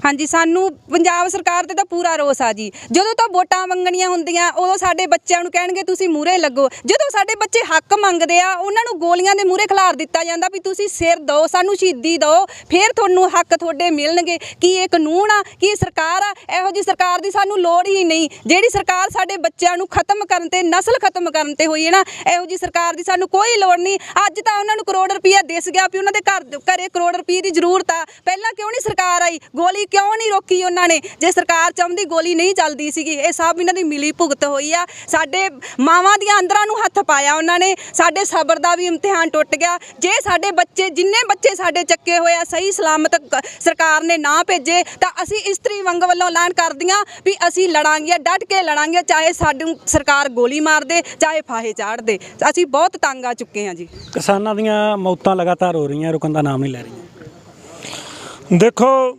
ਹਾਂਜੀ ਸਾਨੂੰ ਪੰਜਾਬ ਸਰਕਾਰ ਤੇ ਤਾਂ ਪੂਰਾ ਰੋਸ ਆ ਜੀ। ਜਦੋਂ ਤਾਂ ਵੋਟਾਂ ਮੰਗਣੀਆਂ ਹੁੰਦੀਆਂ ਉਦੋਂ ਸਾਡੇ ਬੱਚਿਆਂ ਨੂੰ ਕਹਿਣਗੇ ਤੁਸੀਂ ਮੂਰੇ ਲੱਗੋ। ਜਦੋਂ ਸਾਡੇ ਬੱਚੇ ਹੱਕ ਮੰਗਦੇ ਆ ਉਹਨਾਂ ਨੂੰ ਗੋਲੀਆਂ ਦੇ ਮੂਰੇ ਖਿਲਾਰ ਦਿੱਤਾ ਜਾਂਦਾ ਵੀ ਤੁਸੀਂ ਸਿਰ ਦਿਓ ਸਾਨੂੰ ਸ਼ਹੀਦੀ ਦਿਓ ਫਿਰ ਤੁਹਾਨੂੰ ਹੱਕ ਤੁਹਾਡੇ ਮਿਲਣਗੇ। ਕੀ ਇਹ ਕਾਨੂੰਨ ਆ? ਕੀ ਇਹ ਸਰਕਾਰ ਆ? ਇਹੋ ਜੀ ਸਰਕਾਰ ਦੀ ਸਾਨੂੰ ਲੋੜ ਹੀ ਨਹੀਂ। ਜਿਹੜੀ ਸਰਕਾਰ ਸਾਡੇ ਬੱਚਿਆਂ ਨੂੰ ਖਤਮ ਕਰਨ ਤੇ, ਨਸਲ ਖਤਮ ਕਰਨ ਤੇ ਹੋਈ ਹੈ ਨਾ, ਇਹੋ ਜੀ ਸਰਕਾਰ ਦੀ ਸਾਨੂੰ ਕੋਈ ਲੋੜ ਨਹੀਂ। ਅੱਜ ਤਾਂ ਉਹਨਾਂ ਨੂੰ ਕਰੋੜ ਰੁਪਈਆ ਦਿਸ ਗਿਆ ਵੀ ਉਹਨਾਂ ਦੇ ਘਰ ਘਰੇ ਕਰੋੜ ਰੁਪਏ ਦੀ ਜ਼ਰੂਰਤ ਆ। ਪਹਿਲਾਂ ਕਿਉਂ ਨਹੀਂ ਸਰਕਾਰ ਆਈ? ਗੋਲੀ ਕਿਉਂ ਨਹੀਂ ਰੋਕੀ ਉਹਨਾਂ ਨੇ? ਜੇ ਸਰਕਾਰ ਚਾਹੁੰਦੀ ਗੋਲੀ ਨਹੀਂ ਚੱਲਦੀ ਸੀਗੀ, ਇਹ ਸਭ ਇਹਨਾਂ ਦੀ ਮਿਲੀ ਭੁਗਤ ਹੋਈ ਆ। ਸਾਡੇ ਮਾਵਾਂ ਦੀਆਂ ਅੰਦਰਾਂ ਨੂੰ ਹੱਥ ਪਾਇਆ ਉਹਨਾਂ ਨੇ। ਸਾਡੇ ਸਬਰ ਦਾ ਵੀ ਇਮਤਿਹਾਨ ਟੁੱਟ ਗਿਆ। ਜੇ ਸਾਡੇ ਬੱਚੇ, ਜਿੰਨੇ ਬੱਚੇ ਸਾਡੇ ਚੱਕੇ ਹੋਏ ਆ, ਸਹੀ ਸਲਾਮਤ ਸਰਕਾਰ ਨੇ ਨਾ ਭੇਜੇ, ਤਾਂ ਅਸੀਂ ਇਸਤਰੀ ਵੰਗ ਵੱਲੋਂ ਐਲਾਨ ਕਰਦੀਆਂ ਵੀ ਅਸੀਂ ਲੜਾਂਗੇ ਡਟ ਕੇ ਲੜਾਂਗੇ, ਚਾਹੇ ਸਾਡੀ ਸਰਕਾਰ ਗੋਲੀ ਮਾਰ ਦੇ, ਚਾਹੇ ਫਾਹੇ ਚਾੜ ਦੇ। ਅਸੀਂ ਬਹੁਤ ਤੰਗ ਆ ਚੁੱਕੇ ਹਾਂ ਜੀ। ਕਿਸਾਨਾਂ ਦੀਆਂ ਮੌਤਾਂ ਲਗਾਤਾਰ ਹੋ ਰਹੀਆਂ, ਰੁਕਣ ਦਾ ਨਾਮ ਨਹੀਂ ਲੈ ਰਹੀਆਂ। ਦੇਖੋ,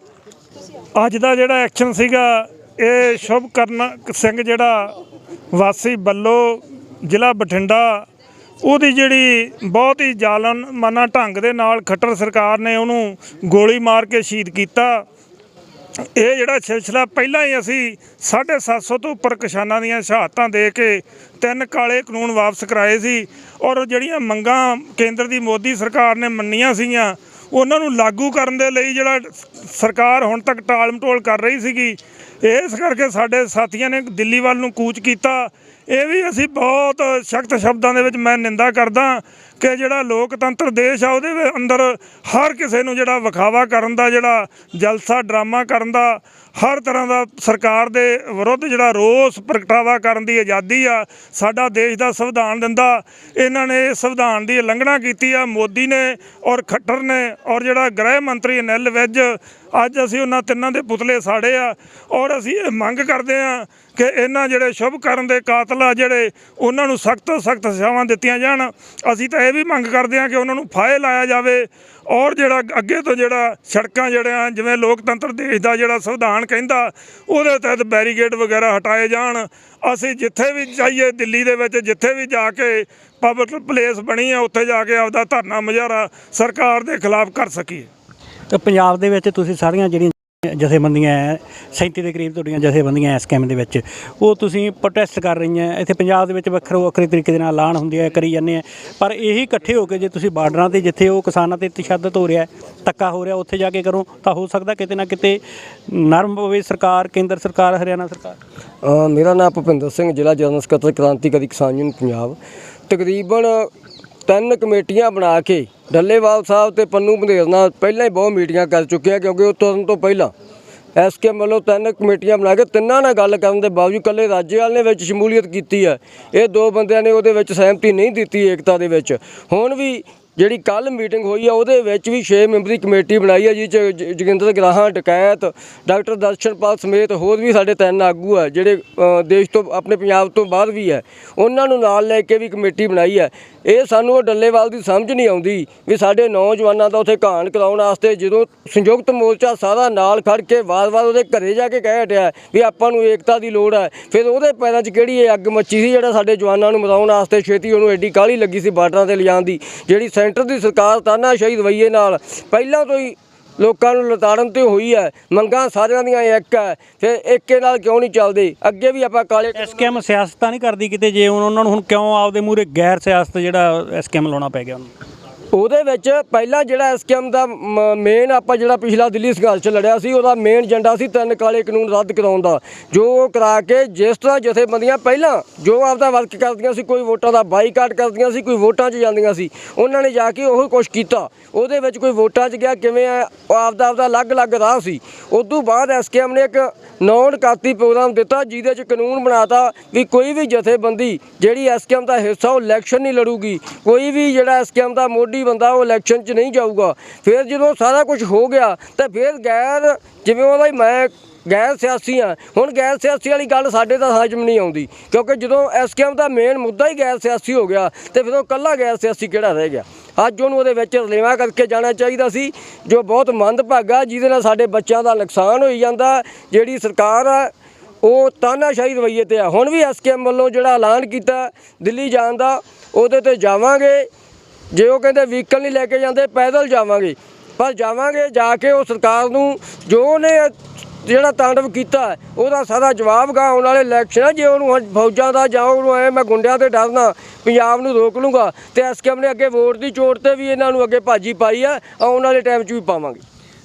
ਅੱਜ ਦਾ ਜਿਹੜਾ ਐਕਸ਼ਨ ਸੀਗਾ, ਇਹ ਸ਼ੁਭ ਕਰਨ ਸਿੰਘ ਜਿਹੜਾ ਵਾਸੀ ਬੱਲੋ, ਜ਼ਿਲ੍ਹਾ ਬਠਿੰਡਾ, ਉਹਦੀ ਜਿਹੜੀ ਬਹੁਤ ਹੀ ਜਾਲਨ ਜ਼ਾਲਮਾਨਾ ਢੰਗ ਦੇ ਨਾਲ ਖੱਟਰ ਸਰਕਾਰ ਨੇ ਉਹਨੂੰ ਗੋਲੀ ਮਾਰ ਕੇ ਸ਼ਹੀਦ ਕੀਤਾ। ਇਹ ਜਿਹੜਾ ਸਿਲਸਿਲਾ ਪਹਿਲਾਂ ਹੀ ਅਸੀਂ 750 ਤੋਂ ਉੱਪਰ ਕਿਸਾਨਾਂ ਦੀਆਂ ਸ਼ਹਾਦਤਾਂ ਦੇ ਕੇ ਤਿੰਨ ਕਾਲੇ ਕਾਨੂੰਨ ਵਾਪਸ ਕਰਾਏ ਸੀ ਔਰ ਜਿਹੜੀਆਂ ਮੰਗਾਂ ਕੇਂਦਰ ਦੀ ਮੋਦੀ ਸਰਕਾਰ ਨੇ ਮੰਨੀਆਂ ਸੀਗੀਆਂ, ਉਹਨਾਂ ਨੂੰ ਲਾਗੂ ਕਰਨ ਦੇ ਲਈ ਜਿਹੜਾ ਸਰਕਾਰ ਹੁਣ ਤੱਕ ਟਾਲ ਮਟੋਲ ਕਰ ਰਹੀ ਸੀਗੀ, ਇਸ ਕਰਕੇ ਸਾਡੇ ਸਾਥੀਆਂ ਨੇ ਦਿੱਲੀ ਵੱਲ ਨੂੰ ਕੂਚ ਕੀਤਾ। ਇਹ ਵੀ ਅਸੀਂ ਬਹੁਤ ਸਖਤ ਸ਼ਬਦਾਂ ਦੇ ਵਿੱਚ ਮੈਂ ਨਿੰਦਾ ਕਰਦਾ ਕਿ ਜਿਹੜਾ ਲੋਕਤੰਤਰ ਦੇਸ਼ ਆ, ਉਹਦੇ ਅੰਦਰ ਹਰ ਕਿਸੇ ਨੂੰ ਜਿਹੜਾ ਵਿਖਾਵਾ ਕਰਨ ਦਾ, ਜਿਹੜਾ ਜਲਸਾ ਡਰਾਮਾ ਕਰਨ ਦਾ, ਹਰ ਤਰ੍ਹਾਂ ਦਾ ਸਰਕਾਰ ਦੇ ਵਿਰੁੱਧ ਜਿਹੜਾ ਰੋਸ ਪ੍ਰਗਟਾਵਾ ਕਰਨ ਦੀ ਆਜ਼ਾਦੀ ਆ, ਸਾਡਾ ਦੇਸ਼ ਦਾ ਸੰਵਿਧਾਨ ਦਿੰਦਾ। ਇਹਨਾਂ ਨੇ ਇਸ ਸੰਵਿਧਾਨ ਦੀ ਉਲੰਘਣਾ ਕੀਤੀ ਆ, ਮੋਦੀ ਨੇ ਔਰ ਖੱਟਰ ਨੇ, ਔਰ ਜਿਹੜਾ ਗ੍ਰਹਿ ਮੰਤਰੀ ਅਨਿਲ ਵਿਜ, ਅੱਜ ਅਸੀਂ ਉਹਨਾਂ ਤਿੰਨਾਂ ਦੇ ਪੁਤਲੇ ਸਾੜੇ ਆ, ਔਰ ਅਸੀਂ ਇਹ ਮੰਗ ਕਰਦੇ ਆ ਕਿ ਇਹਨਾਂ ਜਿਹੜੇ ਸ਼ੁਭ ਕਰਨ ਦੇ ਕਾਤਲ ਆ ਜਿਹੜੇ ਉਹਨਾਂ ਨੂੰ ਸਖਤ ਤੋਂ ਸਖਤ ਸਜ਼ਾਵਾਂ ਦਿੱਤੀਆਂ ਜਾਣ। ਅਸੀਂ ਤਾਂ ਇਹ ਵੀ ਮੰਗ ਕਰਦੇ ਆ ਕਿ ਉਹਨਾਂ ਨੂੰ ਫਾਹੇ ਲਾਇਆ ਜਾਵੇ ਔਰ ਜਿਹੜਾ ਅੱਗੇ ਤੋਂ ਜਿਹੜਾ ਸੜਕਾਂ ਜਿਹੜੀਆਂ, ਜਿਵੇਂ ਲੋਕਤੰਤਰ ਦੇਸ਼ ਦਾ ਜਿਹੜਾ ਸੰਵਿਧਾਨ ਕਹਿੰਦਾ, ਉਹਦੇ ਤਹਿਤ ਬੈਰੀਗੇਡ ਵਗੈਰਾ ਹਟਾਏ ਜਾਣ। ਅਸੀਂ ਜਿੱਥੇ ਵੀ ਜਾਈਏ ਦਿੱਲੀ ਦੇ ਵਿੱਚ, ਜਿੱਥੇ ਵੀ ਜਾ ਕੇ ਪਬਲਿਕ ਪਲੇਸ ਬਣੀ ਆ, ਉੱਥੇ ਜਾ ਕੇ ਆਪਦਾ ਧਰਨਾ ਮੁਜ਼ਾਹਰਾ ਸਰਕਾਰ ਦੇ ਖਿਲਾਫ ਕਰ ਸਕੀਏ। ਤਾਂ ਪੰਜਾਬ ਦੇ ਵਿੱਚ ਤੁਸੀਂ ਸਾਰੀਆਂ ਜਿਹੜੀਆਂ ਜਥੇਬੰਦੀਆਂ ਹੈ 37 ਦੇ ਕਰੀਬ ਤੁਹਾਡੀਆਂ ਜਥੇਬੰਦੀਆਂ ਇਸ ਕੈਮ ਦੇ ਵਿੱਚ। ਉਹ ਤੁਸੀਂ ਪ੍ਰੋਟੈਸਟ ਕਰ ਰਹੀਆਂ ਇੱਥੇ ਪੰਜਾਬ ਦੇ ਵਿੱਚ ਵੱਖਰੋ ਵੱਖਰੇ ਤਰੀਕੇ ਦੇ ਨਾਲ ਐਲਾਨ ਹੁੰਦੇ ਆ ਕਰੀ ਜਾਂਦੇ ਆ ਪਰ ਇਹੀ ਇਕੱਠੇ ਹੋ ਕੇ ਜੇ ਤੁਸੀਂ ਬਾਰਡਰਾਂ ਤੇ ਜਿੱਥੇ ਉਹ ਕਿਸਾਨਾਂ ਤੇ ਤਸ਼ੱਦਦ ਹੋ ਰਿਹਾ ਹੈ, ਧੱਕਾ ਹੋ ਰਿਹਾ ਉੱਥੇ ਜਾ ਕੇ ਕਰੋ ਤਾਂ ਹੋ ਸਕਦਾ ਕਿਤੇ ਨਾ ਕਿਤੇ ਨਰਮ ਹੋਵੇ ਸਰਕਾਰ ਕੇਂਦਰ ਸਰਕਾਰ ਹਰਿਆਣਾ ਸਰਕਾਰ। ਮੇਰਾ ਨਾਮ ਭੁਪਿੰਦਰ ਸਿੰਘ ਜ਼ਿਲ੍ਹਾ ਜਨਰਲ ਸਕੱਤਰ ਕ੍ਰਾਂਤੀਕਾਰੀ ਕਿਸਾਨ ਯੂਨੀਅਨ ਪੰਜਾਬ। ਤਕਰੀਬਨ ਤਿੰਨ ਕਮੇਟੀਆਂ ਬਣਾ ਕੇ ਡੱਲੇਵਾਲ ਸਾਹਿਬ ਤੇ ਪੰਨੂ ਬੰਦੇਰ ਨਾਲ ਪਹਿਲਾਂ ਹੀ ਬਹੁਤ ਮੀਟਿੰਗਾਂ ਕਰ ਚੁੱਕੇ ਆ ਕਿਉਂਕਿ ਉਹ ਤੁਰਨ ਤੋਂ ਪਹਿਲਾਂ ਐਸਕੇ ਵੱਲੋਂ ਤਿੰਨ ਕਮੇਟੀਆਂ ਬਣਾ ਕੇ ਤਿੰਨਾਂ ਨਾਲ ਗੱਲ ਕਰਨ ਦੇ ਬਾਵਜੂਦ ਕੱਲੇ ਰਾਜੇਵਾਲ ਨੇ ਵਿੱਚ ਸ਼ਮੂਲੀਅਤ ਕੀਤੀ ਹੈ ਇਹ ਦੋ ਬੰਦਿਆਂ ਨੇ ਉਹਦੇ ਵਿੱਚ ਸਹਿਮਤੀ ਨਹੀਂ ਦਿੱਤੀ ਏਕਤਾ ਦੇ ਵਿੱਚ। ਹੁਣ ਵੀ ਜਿਹੜੀ ਕੱਲ ਮੀਟਿੰਗ ਹੋਈ ਆ, ਉਹਦੇ ਵਿੱਚ ਵੀ 6 ਮੈਂਬਰੀ ਕਮੇਟੀ ਬਣਾਈ ਆ ਜਿਹਦੇ 'ਚ ਜ- ਜੋਗਿੰਦਰ ਗਰਾਹਾਂ, ਡਕੈਤ, ਡਾਕਟਰ ਦਰਸ਼ਨਪਾਲ ਸਮੇਤ ਹੋਰ ਵੀ ਸਾਡੇ ਤਿੰਨ ਆਗੂ ਆ, ਜਿਹੜੇ ਦੇਸ਼ ਤੋਂ, ਆਪਣੇ ਪੰਜਾਬ ਤੋਂ ਬਾਹਰ ਵੀ ਹੈ ਉਹਨਾਂ ਨੂੰ ਨਾਲ ਲੈ ਕੇ ਵੀ ਕਮੇਟੀ ਬਣਾਈ ਹੈ ਇਹ ਸਾਨੂੰ ਉਹ ਡੱਲੇਵਾਲ ਦੀ ਸਮਝ ਨਹੀਂ ਆਉਂਦੀ ਵੀ ਸਾਡੇ ਨੌਜਵਾਨਾਂ ਦਾ ਉੱਥੇ ਘਾਣ ਕਰਾਉਣ ਵਾਸਤੇ ਜਦੋਂ ਸੰਯੁਕਤ ਮੋਰਚਾ ਸਾਰਾ ਨਾਲ ਖੜ ਕੇ ਵਾਰ-ਵਾਰ ਉਹਦੇ ਘਰੇ ਜਾ ਕੇ ਕਹਿ ਹਟਿਆ ਵੀ ਆਪਾਂ ਨੂੰ ਏਕਤਾ ਦੀ ਲੋੜ ਹੈ, ਫਿਰ ਉਹਦੇ ਪੈਰਾਂ 'ਚ ਕਿਹੜੀ ਇਹ ਅੱਗ ਮੱਚੀ ਸੀ ਜਿਹੜਾ ਸਾਡੇ ਜਵਾਨਾਂ ਨੂੰ ਮਰਾਉਣ ਵਾਸਤੇ ਛੇਤੀ ਉਹਨੂੰ ਐਡੀ ਕਾਹਲੀ ਲੱਗੀ ਸੀ ਬਾਰਡਰਾਂ ਤੇ ਲਿਜਾਣ ਦੀ, ਜਿਹੜੀ ਸੈਂਟਰ ਦੀ ਸਰਕਾਰ ਤਾਨਾਸ਼ਾਹੀ ਰਵੱਈਏ ਨਾਲ ਪਹਿਲਾਂ ਤੋਂ ਹੀ ਲੋਕਾਂ ਨੂੰ ਲਤਾੜਨ ਤੇ ਹੋਈ ਹੈ। ਮੰਗਾਂ ਸਾਰਿਆਂ ਦੀਆਂ ਇੱਕ ਹੈ। ਫਿਰ ਇੱਕੇ ਨਾਲ ਕਿਉਂ ਨਹੀਂ ਚੱਲਦੇ? ਅੱਗੇ ਵੀ ਆਪਾਂ ਕਾਲੇ ਐਸਕੇਐਮ ਸਿਆਸਤ ਤਾਂ ਨਹੀਂ ਕਰਦੀ ਕਿਤੇ ਜੇ ਹੁਣ ਉਹਨਾਂ ਨੂੰ ਹੁਣ ਕਿਉਂ ਆਪਦੇ ਮੂਹਰੇ ਗੈਰ ਸਿਆਸਤ ਜਿਹੜਾ ਐਸਕੇਐਮ ਲਾਉਣਾ ਪੈ ਗਿਆ ਉਹਨੂੰ ਉਹਦੇ ਵਿੱਚ ਪਹਿਲਾਂ ਜਿਹੜਾ ਐਸਕੇਐਮ ਦਾ ਮੇਨ ਆਪਾਂ ਜਿਹੜਾ ਪਿਛਲਾ ਦਿੱਲੀ ਸੰਘਰਸ਼ ਲੜਿਆ ਸੀ, ਉਹਦਾ ਮੇਨ ਏਜੰਡਾ ਸੀ ਤਿੰਨ ਕਾਲੇ ਕਾਨੂੰਨ ਰੱਦ ਕਰਾਉਣ ਦਾ, ਜੋ ਉਹ ਕਰਾ ਕੇ ਜਿਸ ਤਰ੍ਹਾਂ ਜਥੇਬੰਦੀਆਂ ਪਹਿਲਾਂ ਜੋ ਆਪਦਾ ਵਰਕ ਕਰਦੀਆਂ ਸੀ, ਕੋਈ ਵੋਟਾਂ ਦਾ ਬਾਈਕਾਟ ਕਰਦੀਆਂ ਸੀ, ਕੋਈ ਵੋਟਾਂ 'ਚ ਜਾਂਦੀਆਂ ਸੀ, ਉਹਨਾਂ ਨੇ ਜਾ ਕੇ ਉਹ ਕੁਛ ਕੀਤਾ। ਉਹਦੇ ਵਿੱਚ ਕੋਈ ਵੋਟਾਂ 'ਚ ਗਿਆ, ਕਿਵੇਂ ਆ ਉਹ ਆਪਦਾ ਆਪਦਾ ਅਲੱਗ-ਅਲੱਗ ਰਾਹ ਸੀ। ਉਸ ਤੋਂ ਬਾਅਦ ਐਸਕੇਐਮ ਨੇ ਇੱਕ ਨੌਨ ਕਾਤੀ ਪ੍ਰੋਗਰਾਮ ਦਿੱਤਾ, ਜਿਹਦੇ 'ਚ ਕਾਨੂੰਨ ਬਣਾਤਾ ਵੀ ਕੋਈ ਵੀ ਜਥੇਬੰਦੀ ਜਿਹੜੀ ਐਸਕੇਐਮ ਦਾ ਹਿੱਸਾ, ਉਹ ਇਲੈਕਸ਼ਨ ਨਹੀਂ ਲੜੂਗੀ। ਕੋਈ ਵੀ ਜਿਹੜਾ ਐਸਕੇਐਮ ਦਾ ਮੋਢੀ ਬੰਦਾ ਉਹ ਇਲੈਕਸ਼ਨ 'ਚ ਨਹੀਂ ਜਾਊਗਾ। ਫਿਰ ਜਦੋਂ ਸਾਰਾ ਕੁਝ ਹੋ ਗਿਆ, ਤਾਂ ਫਿਰ ਗੈਰ ਜਿਵੇਂ ਉਹਦਾ ਮੈਂ ਗੈਰ ਸਿਆਸੀ ਆ ਹੁਣ ਗੈਰ ਸਿਆਸੀ ਵਾਲੀ ਗੱਲ ਸਾਡੇ ਤਾਂ ਹਜਮ ਨਹੀਂ ਆਉਂਦੀ, ਕਿਉਂਕਿ ਜਦੋਂ ਐਸਕੇਐਮ ਦਾ ਮੇਨ ਮੁੱਦਾ ਹੀ ਗੈਰ ਸਿਆਸੀ ਹੋ ਗਿਆ, ਤੇ ਫਿਰ ਉਹ ਕੱਲਾ ਗੈਰ ਸਿਆਸੀ ਕਿਹੜਾ ਰਹਿ ਗਿਆ? ਅੱਜ ਉਹਨੂੰ ਉਹਦੇ ਵਿੱਚ ਰਲੇਵਾ ਕਰਕੇ ਜਾਣਾ ਚਾਹੀਦਾ ਸੀ, ਜੋ ਬਹੁਤ ਮੰਦਭਾਗਾ, ਜਿਹਦੇ ਨਾਲ ਸਾਡੇ ਬੱਚਿਆਂ ਦਾ ਨੁਕਸਾਨ ਹੋਈ ਜਾਂਦਾ, ਜਿਹੜੀ ਸਰਕਾਰ ਆ, ਉਹ ਤਾਨਾਸ਼ਾਹੀ ਰਵੱਈਏ ਤੇ ਆ। ਹੁਣ ਵੀ ਐਸਕੇਐਮ ਵੱਲੋਂ ਜਿਹੜਾ ਐਲਾਨ ਕੀਤਾ, ਦਿੱਲੀ ਜਾਣ ਦਾ, ਉਹਦੇ ਤੇ ਜਾਵਾਂਗੇ। ਜੇ ਉਹ ਕਹਿੰਦੇ ਵਹੀਕਲ ਨਹੀਂ ਲੈ ਕੇ ਜਾਂਦੇ, ਪੈਦਲ ਜਾਵਾਂਗੇ। ਪਰ ਜਾਵਾਂਗੇ, ਜਾ ਕੇ ਉਹ ਸਰਕਾਰ ਨੂੰ ਜੋ ਉਹਨੇ ਜਿਹੜਾ ਤਾਂਡਵ ਕੀਤਾ, ਉਹਦਾ ਸਾਰਾ ਜਵਾਬ ਗਾ ਆਉਣ ਵਾਲੇ ਇਲੈਕਸ਼ਨ ਆ। ਜੇ ਉਹਨੂੰ ਫੌਜਾਂ ਦਾ ਜਾਂ ਉਹਨੂੰ ਐ ਮੈਂ ਗੁੰਡਿਆਂ ਤੇ ਡਰਨਾ, ਪੰਜਾਬ ਨੂੰ ਰੋਕ ਲੂੰਗਾ, ਤੇ ਐਸਕੇਐਮ ਨੇ ਅੱਗੇ ਵੋਟ ਦੀ ਚੋਟ ਤੇ ਵੀ ਇਹਨਾਂ ਨੂੰ ਅੱਗੇ ਭਾਜੀ ਪਾਈ ਆ, ਆਉਣ ਵਾਲੇ ਟਾਈਮ 'ਚ ਵੀ ਪਾਵਾਂਗੇ।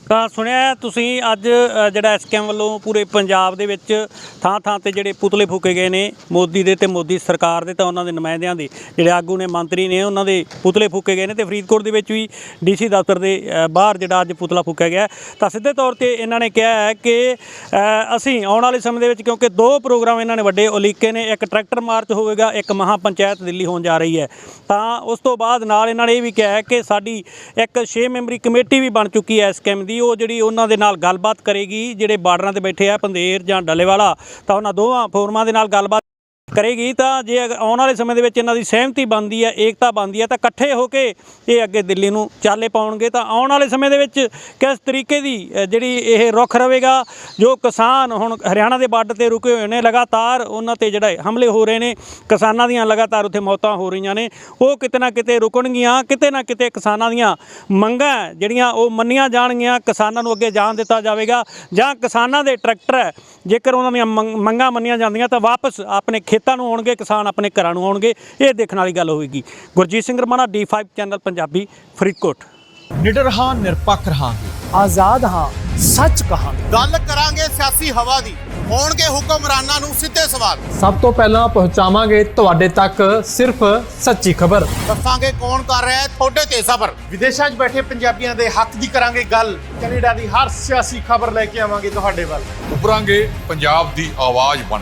ਤਾਂ ਸੁਣਿਆ ਤੁਸੀਂ ਅੱਜ ਅ, ਜਿਹੜਾ ਐਸਕੇਐਮ ਵੱਲੋਂ ਪੂਰੇ ਪੰਜਾਬ ਦੇ ਵਿੱਚ ਥਾਂ ਥਾਂ ਤੇ ਜਿਹੜੇ ਪੁਤਲੇ ਫੂਕੇ ਗਏ ਨੇ ਮੋਦੀ ਦੇ ਤੇ ਮੋਦੀ ਸਰਕਾਰ ਦੇ ਤਾਂ ਉਹਨਾਂ ਦੇ ਨੁਮਾਇੰਦਿਆਂ ਦੇ ਜਿਹੜੇ ਆਗੂ ਨੇ ਮੰਤਰੀ ਨੇ ਉਹਨਾਂ ਦੇ ਪੁਤਲੇ ਫੂਕੇ ਗਏ ਨੇ ਤੇ ਫਰੀਦਕੋਟ ਦੇ ਵਿੱਚ ਵੀ ਡੀਸੀ ਦਫ਼ਤਰ ਦੇ ਅ, ਬਾਹਰ ਜਿਹੜਾ ਅੱਜ ਪੁਤਲਾ ਫੂਕਿਆ ਗਿਆ ਤਾਂ ਸਿੱਧੇ ਤੌਰ ਤੇ ਇਹਨਾਂ ਨੇ ਕਿਹਾ ਹੈ ਕਿ ਅ, ਅਸੀਂ ਆਉਣ ਵਾਲੇ ਸਮੇਂ ਦੇ ਵਿੱਚ ਕਿਉਂਕਿ ਦੋ ਪ੍ਰੋਗਰਾਮ ਇਹਨਾਂ ਨੇ ਵੱਡੇ ਉਲੀਕੇ ਨੇ ਇੱਕ ਟਰੈਕਟਰ ਮਾਰਚ ਹੋਵੇਗਾ ਇੱਕ ਮਹਾ ਪੰਚਾਇਤ ਦਿੱਲੀ ਹੋਣ ਜਾ ਰਹੀ ਹੈ। ਤਾਂ ਉਸ ਤੋਂ ਬਾਅਦ ਨਾਲ ਇਹਨਾਂ ਨੇ ਇਹ ਵੀ ਕਿਹਾ ਹੈ ਕਿ ਸਾਡੀ ਇੱਕ 6 ਮੈਂਬਰੀ ਕਮੇਟੀ ਵੀ ਬਣ ਚੁੱਕੀ ਹੈ ਸਕੈਮ ਦੀ। ਉਹ ਜਿਹੜੀ ਉਹਨਾਂ ਦੇ ਨਾਲ ਗੱਲਬਾਤ ਕਰੇਗੀ, ਜਿਹੜੇ ਬਾਰਡਰਾਂ ਤੇ ਬੈਠੇ ਆ, ਪੰਦੇਰ ਜਾਂ ਡੱਲੇਵਾਲਾ, ਤਾਂ ਉਹਨਾਂ ਦੋਵਾਂ ਫੋਰਮਾਂ ਦੇ ਨਾਲ ਗੱਲਬਾਤ ਕਰੇਗੀ ਤਾਂ ਜੇ ਅਗਰ ਆਉਣ ਵਾਲੇ ਸਮੇਂ ਦੇ ਵਿੱਚ ਇਹਨਾਂ ਦੀ ਸਹਿਮਤੀ ਬਣਦੀ ਹੈ, ਏਕਤਾ ਬਣਦੀ ਹੈ, ਤਾਂ ਇਕੱਠੇ ਹੋ ਕੇ ਇਹ ਅੱਗੇ ਦਿੱਲੀ ਨੂੰ ਚਾਲੇ ਪਾਉਣਗੇ। ਤਾਂ ਆਉਣ ਵਾਲੇ ਸਮੇਂ ਦੇ ਵਿੱਚ ਕਿਸ ਤਰੀਕੇ ਦੀ ਜਿਹੜੀ ਇਹ ਰੁੱਖ ਰਹੇਗਾ ਜੋ ਕਿਸਾਨ ਹੁਣ ਹਰਿਆਣਾ ਦੇ ਬਾਰਡਰ ਤੇ ਰੁਕੇ ਹੋਏ ਨੇ, ਲਗਾਤਾਰ ਉਹਨਾਂ ਤੇ ਜਿਹੜਾ ਹਮਲੇ ਹੋ ਰਹੇ ਨੇ, ਕਿਸਾਨਾਂ ਦੀਆਂ ਲਗਾਤਾਰ ਉੱਥੇ ਮੌਤਾਂ ਹੋ ਰਹੀਆਂ ਨੇ, ਉਹ ਕਿਤੇ ਨਾ ਕਿਤੇ ਰੁਕਣਗੀਆਂ, ਕਿਤੇ ਨਾ ਕਿਤੇ ਕਿਸਾਨਾਂ ਦੀਆਂ ਮੰਗਾਂ ਜਿਹੜੀਆਂ ਉਹ ਮੰਨੀਆਂ ਜਾਣਗੀਆਂ, ਕਿਸਾਨਾਂ ਨੂੰ ਅੱਗੇ ਜਾਣ ਦਿੱਤਾ ਜਾਵੇਗਾ, ਜਾਂ ਕਿਸਾਨਾਂ ਦੇ ਟਰੈਕਟਰ ਜੇਕਰ ਉਹਨਾਂ ਦੀਆਂ ਮੰਗ- ਮੰਗਾਂ ਮੰਨੀਆਂ ਜਾਂਦੀਆਂ ਤਾਂ ਵਾਪਸ ਆਪਣੇ ਖੇਤਾਂ ਨੂੰ ਆਉਣਗੇ ਕਿਸਾਨ ਆਪਣੇ ਘਰਾਂ ਨੂੰ ਆਉਣਗੇ ਇਹ ਦੇਖਣ ਵਾਲੀ ਗੱਲ ਹੋਵੇਗੀ। Gurjit Singh Ramana D5 channel Punjabi Faridkot. ਨਿਡਰ ਹਾਂ ਨਿਰਪੱਖ ਰਹਾਂਗੇ। ਆਜ਼ਾਦ ਹਾਂ ਸੱਚ ਕਹਾਂਗੇ। ਗੱਲ ਕਰਾਂਗੇ ਸਿਆਸੀ ਹਵਾ ਦੀ। ਹੋਣਗੇ ਹੁਕਮਰਾਨਾਂ ਨੂੰ ਸਿੱਧੇ ਸਵਾਲ। ਸਭ ਤੋਂ ਪਹਿਲਾਂ ਪਹੁੰਚਾਵਾਂਗੇ ਤੁਹਾਡੇ ਤੱਕ ਸਿਰਫ ਸੱਚੀ ਖਬਰ। ਦੱਸਾਂਗੇ ਕੌਣ ਕਰ ਰਿਹਾ ਹੈ ਤੁਹਾਡੇ ਤੇ ਸਬਰ। ਵਿਦੇਸ਼ਾਂ 'ਚ ਬੈਠੇ ਪੰਜਾਬੀਆਂ ਦੇ ਹੱਕ ਦੀ ਕਰਾਂਗੇ ਗੱਲ। ਕੈਨੇਡਾ ਦੀ ਹਰ ਸਿਆਸੀ ਖਬਰ ਲੈ ਕੇ ਆਵਾਂਗੇ ਤੁਹਾਡੇ ਵੱਲ। ਉਭਰਾਂਗੇ ਪੰਜਾਬ ਦੀ ਆਵਾਜ਼ ਬਣ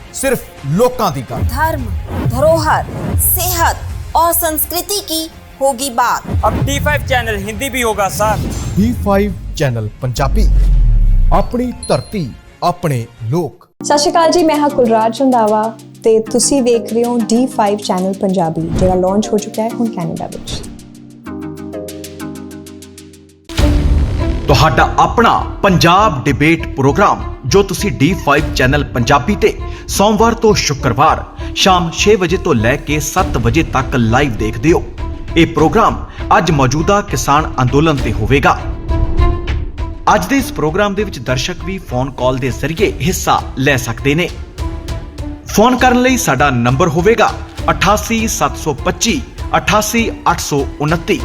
ਸਿਰਫ ਲੋਕਾਂ ਦੀ ਗੱਲ धर्म धरोहर सेहत और संस्कृति की होगी बात अब D5 ਚੈਨਲ ਹਿੰਦੀ ਵੀ ਹੋਗਾ ਸਰ D5 ਚੈਨਲ ਪੰਜਾਬੀ ਆਪਣੀ ਧਰਤੀ ਆਪਣੇ ਲੋਕ ਸਤਿ ਸ਼੍ਰੀ ਅਕਾਲ ਜੀ ਮੈਂ ਹਾਂ ਕੁਲਰਾਜ ਰੰਦਾਵਾ ਤੇ ਤੁਸੀਂ ਵੇਖ ਰਹੇ ਹੋ D5 ਚੈਨਲ ਪੰਜਾਬੀ ਜਿਹੜਾ ਲਾਂਚ ਹੋ ਚੁੱਕਾ ਹੈ ਹੁਣ ਕੈਨੇਡਾ ਵਿੱਚ ਤੁਹਾਡਾ ਆਪਣਾ ਪੰਜਾਬ ਡਿਬੇਟ ਪ੍ਰੋਗਰਾਮ ਜੋ ਤੁਸੀਂ D5 ਚੈਨਲ ਪੰਜਾਬੀ ਤੇ ਸੋਮਵਾਰ ਤੋਂ ਸ਼ੁੱਕਰਵਾਰ ਸ਼ਾਮ 6 ਵਜੇ ਤੋਂ ਲੈ ਕੇ 7 ਵਜੇ ਤੱਕ ਲਾਈਵ ਦੇਖਦੇ ਹੋ। ਇਹ ਪ੍ਰੋਗਰਾਮ ਅੱਜ ਮੌਜੂਦਾ ਕਿਸਾਨ ਅੰਦੋਲਨ ਤੇ ਹੋਵੇਗਾ। ਅੱਜ ਦੇ ਇਸ ਪ੍ਰੋਗਰਾਮ ਦੇ ਵਿੱਚ ਦਰਸ਼ਕ ਵੀ ਫੋਨ ਕਾਲ ਦੇ ਜ਼ਰੀਏ ਹਿੱਸਾ ਲੈ ਸਕਦੇ ਨੇ। ਫੋਨ ਕਰਨ ਲਈ ਸਾਡਾ ਨੰਬਰ ਹੋਵੇਗਾ 88725 88829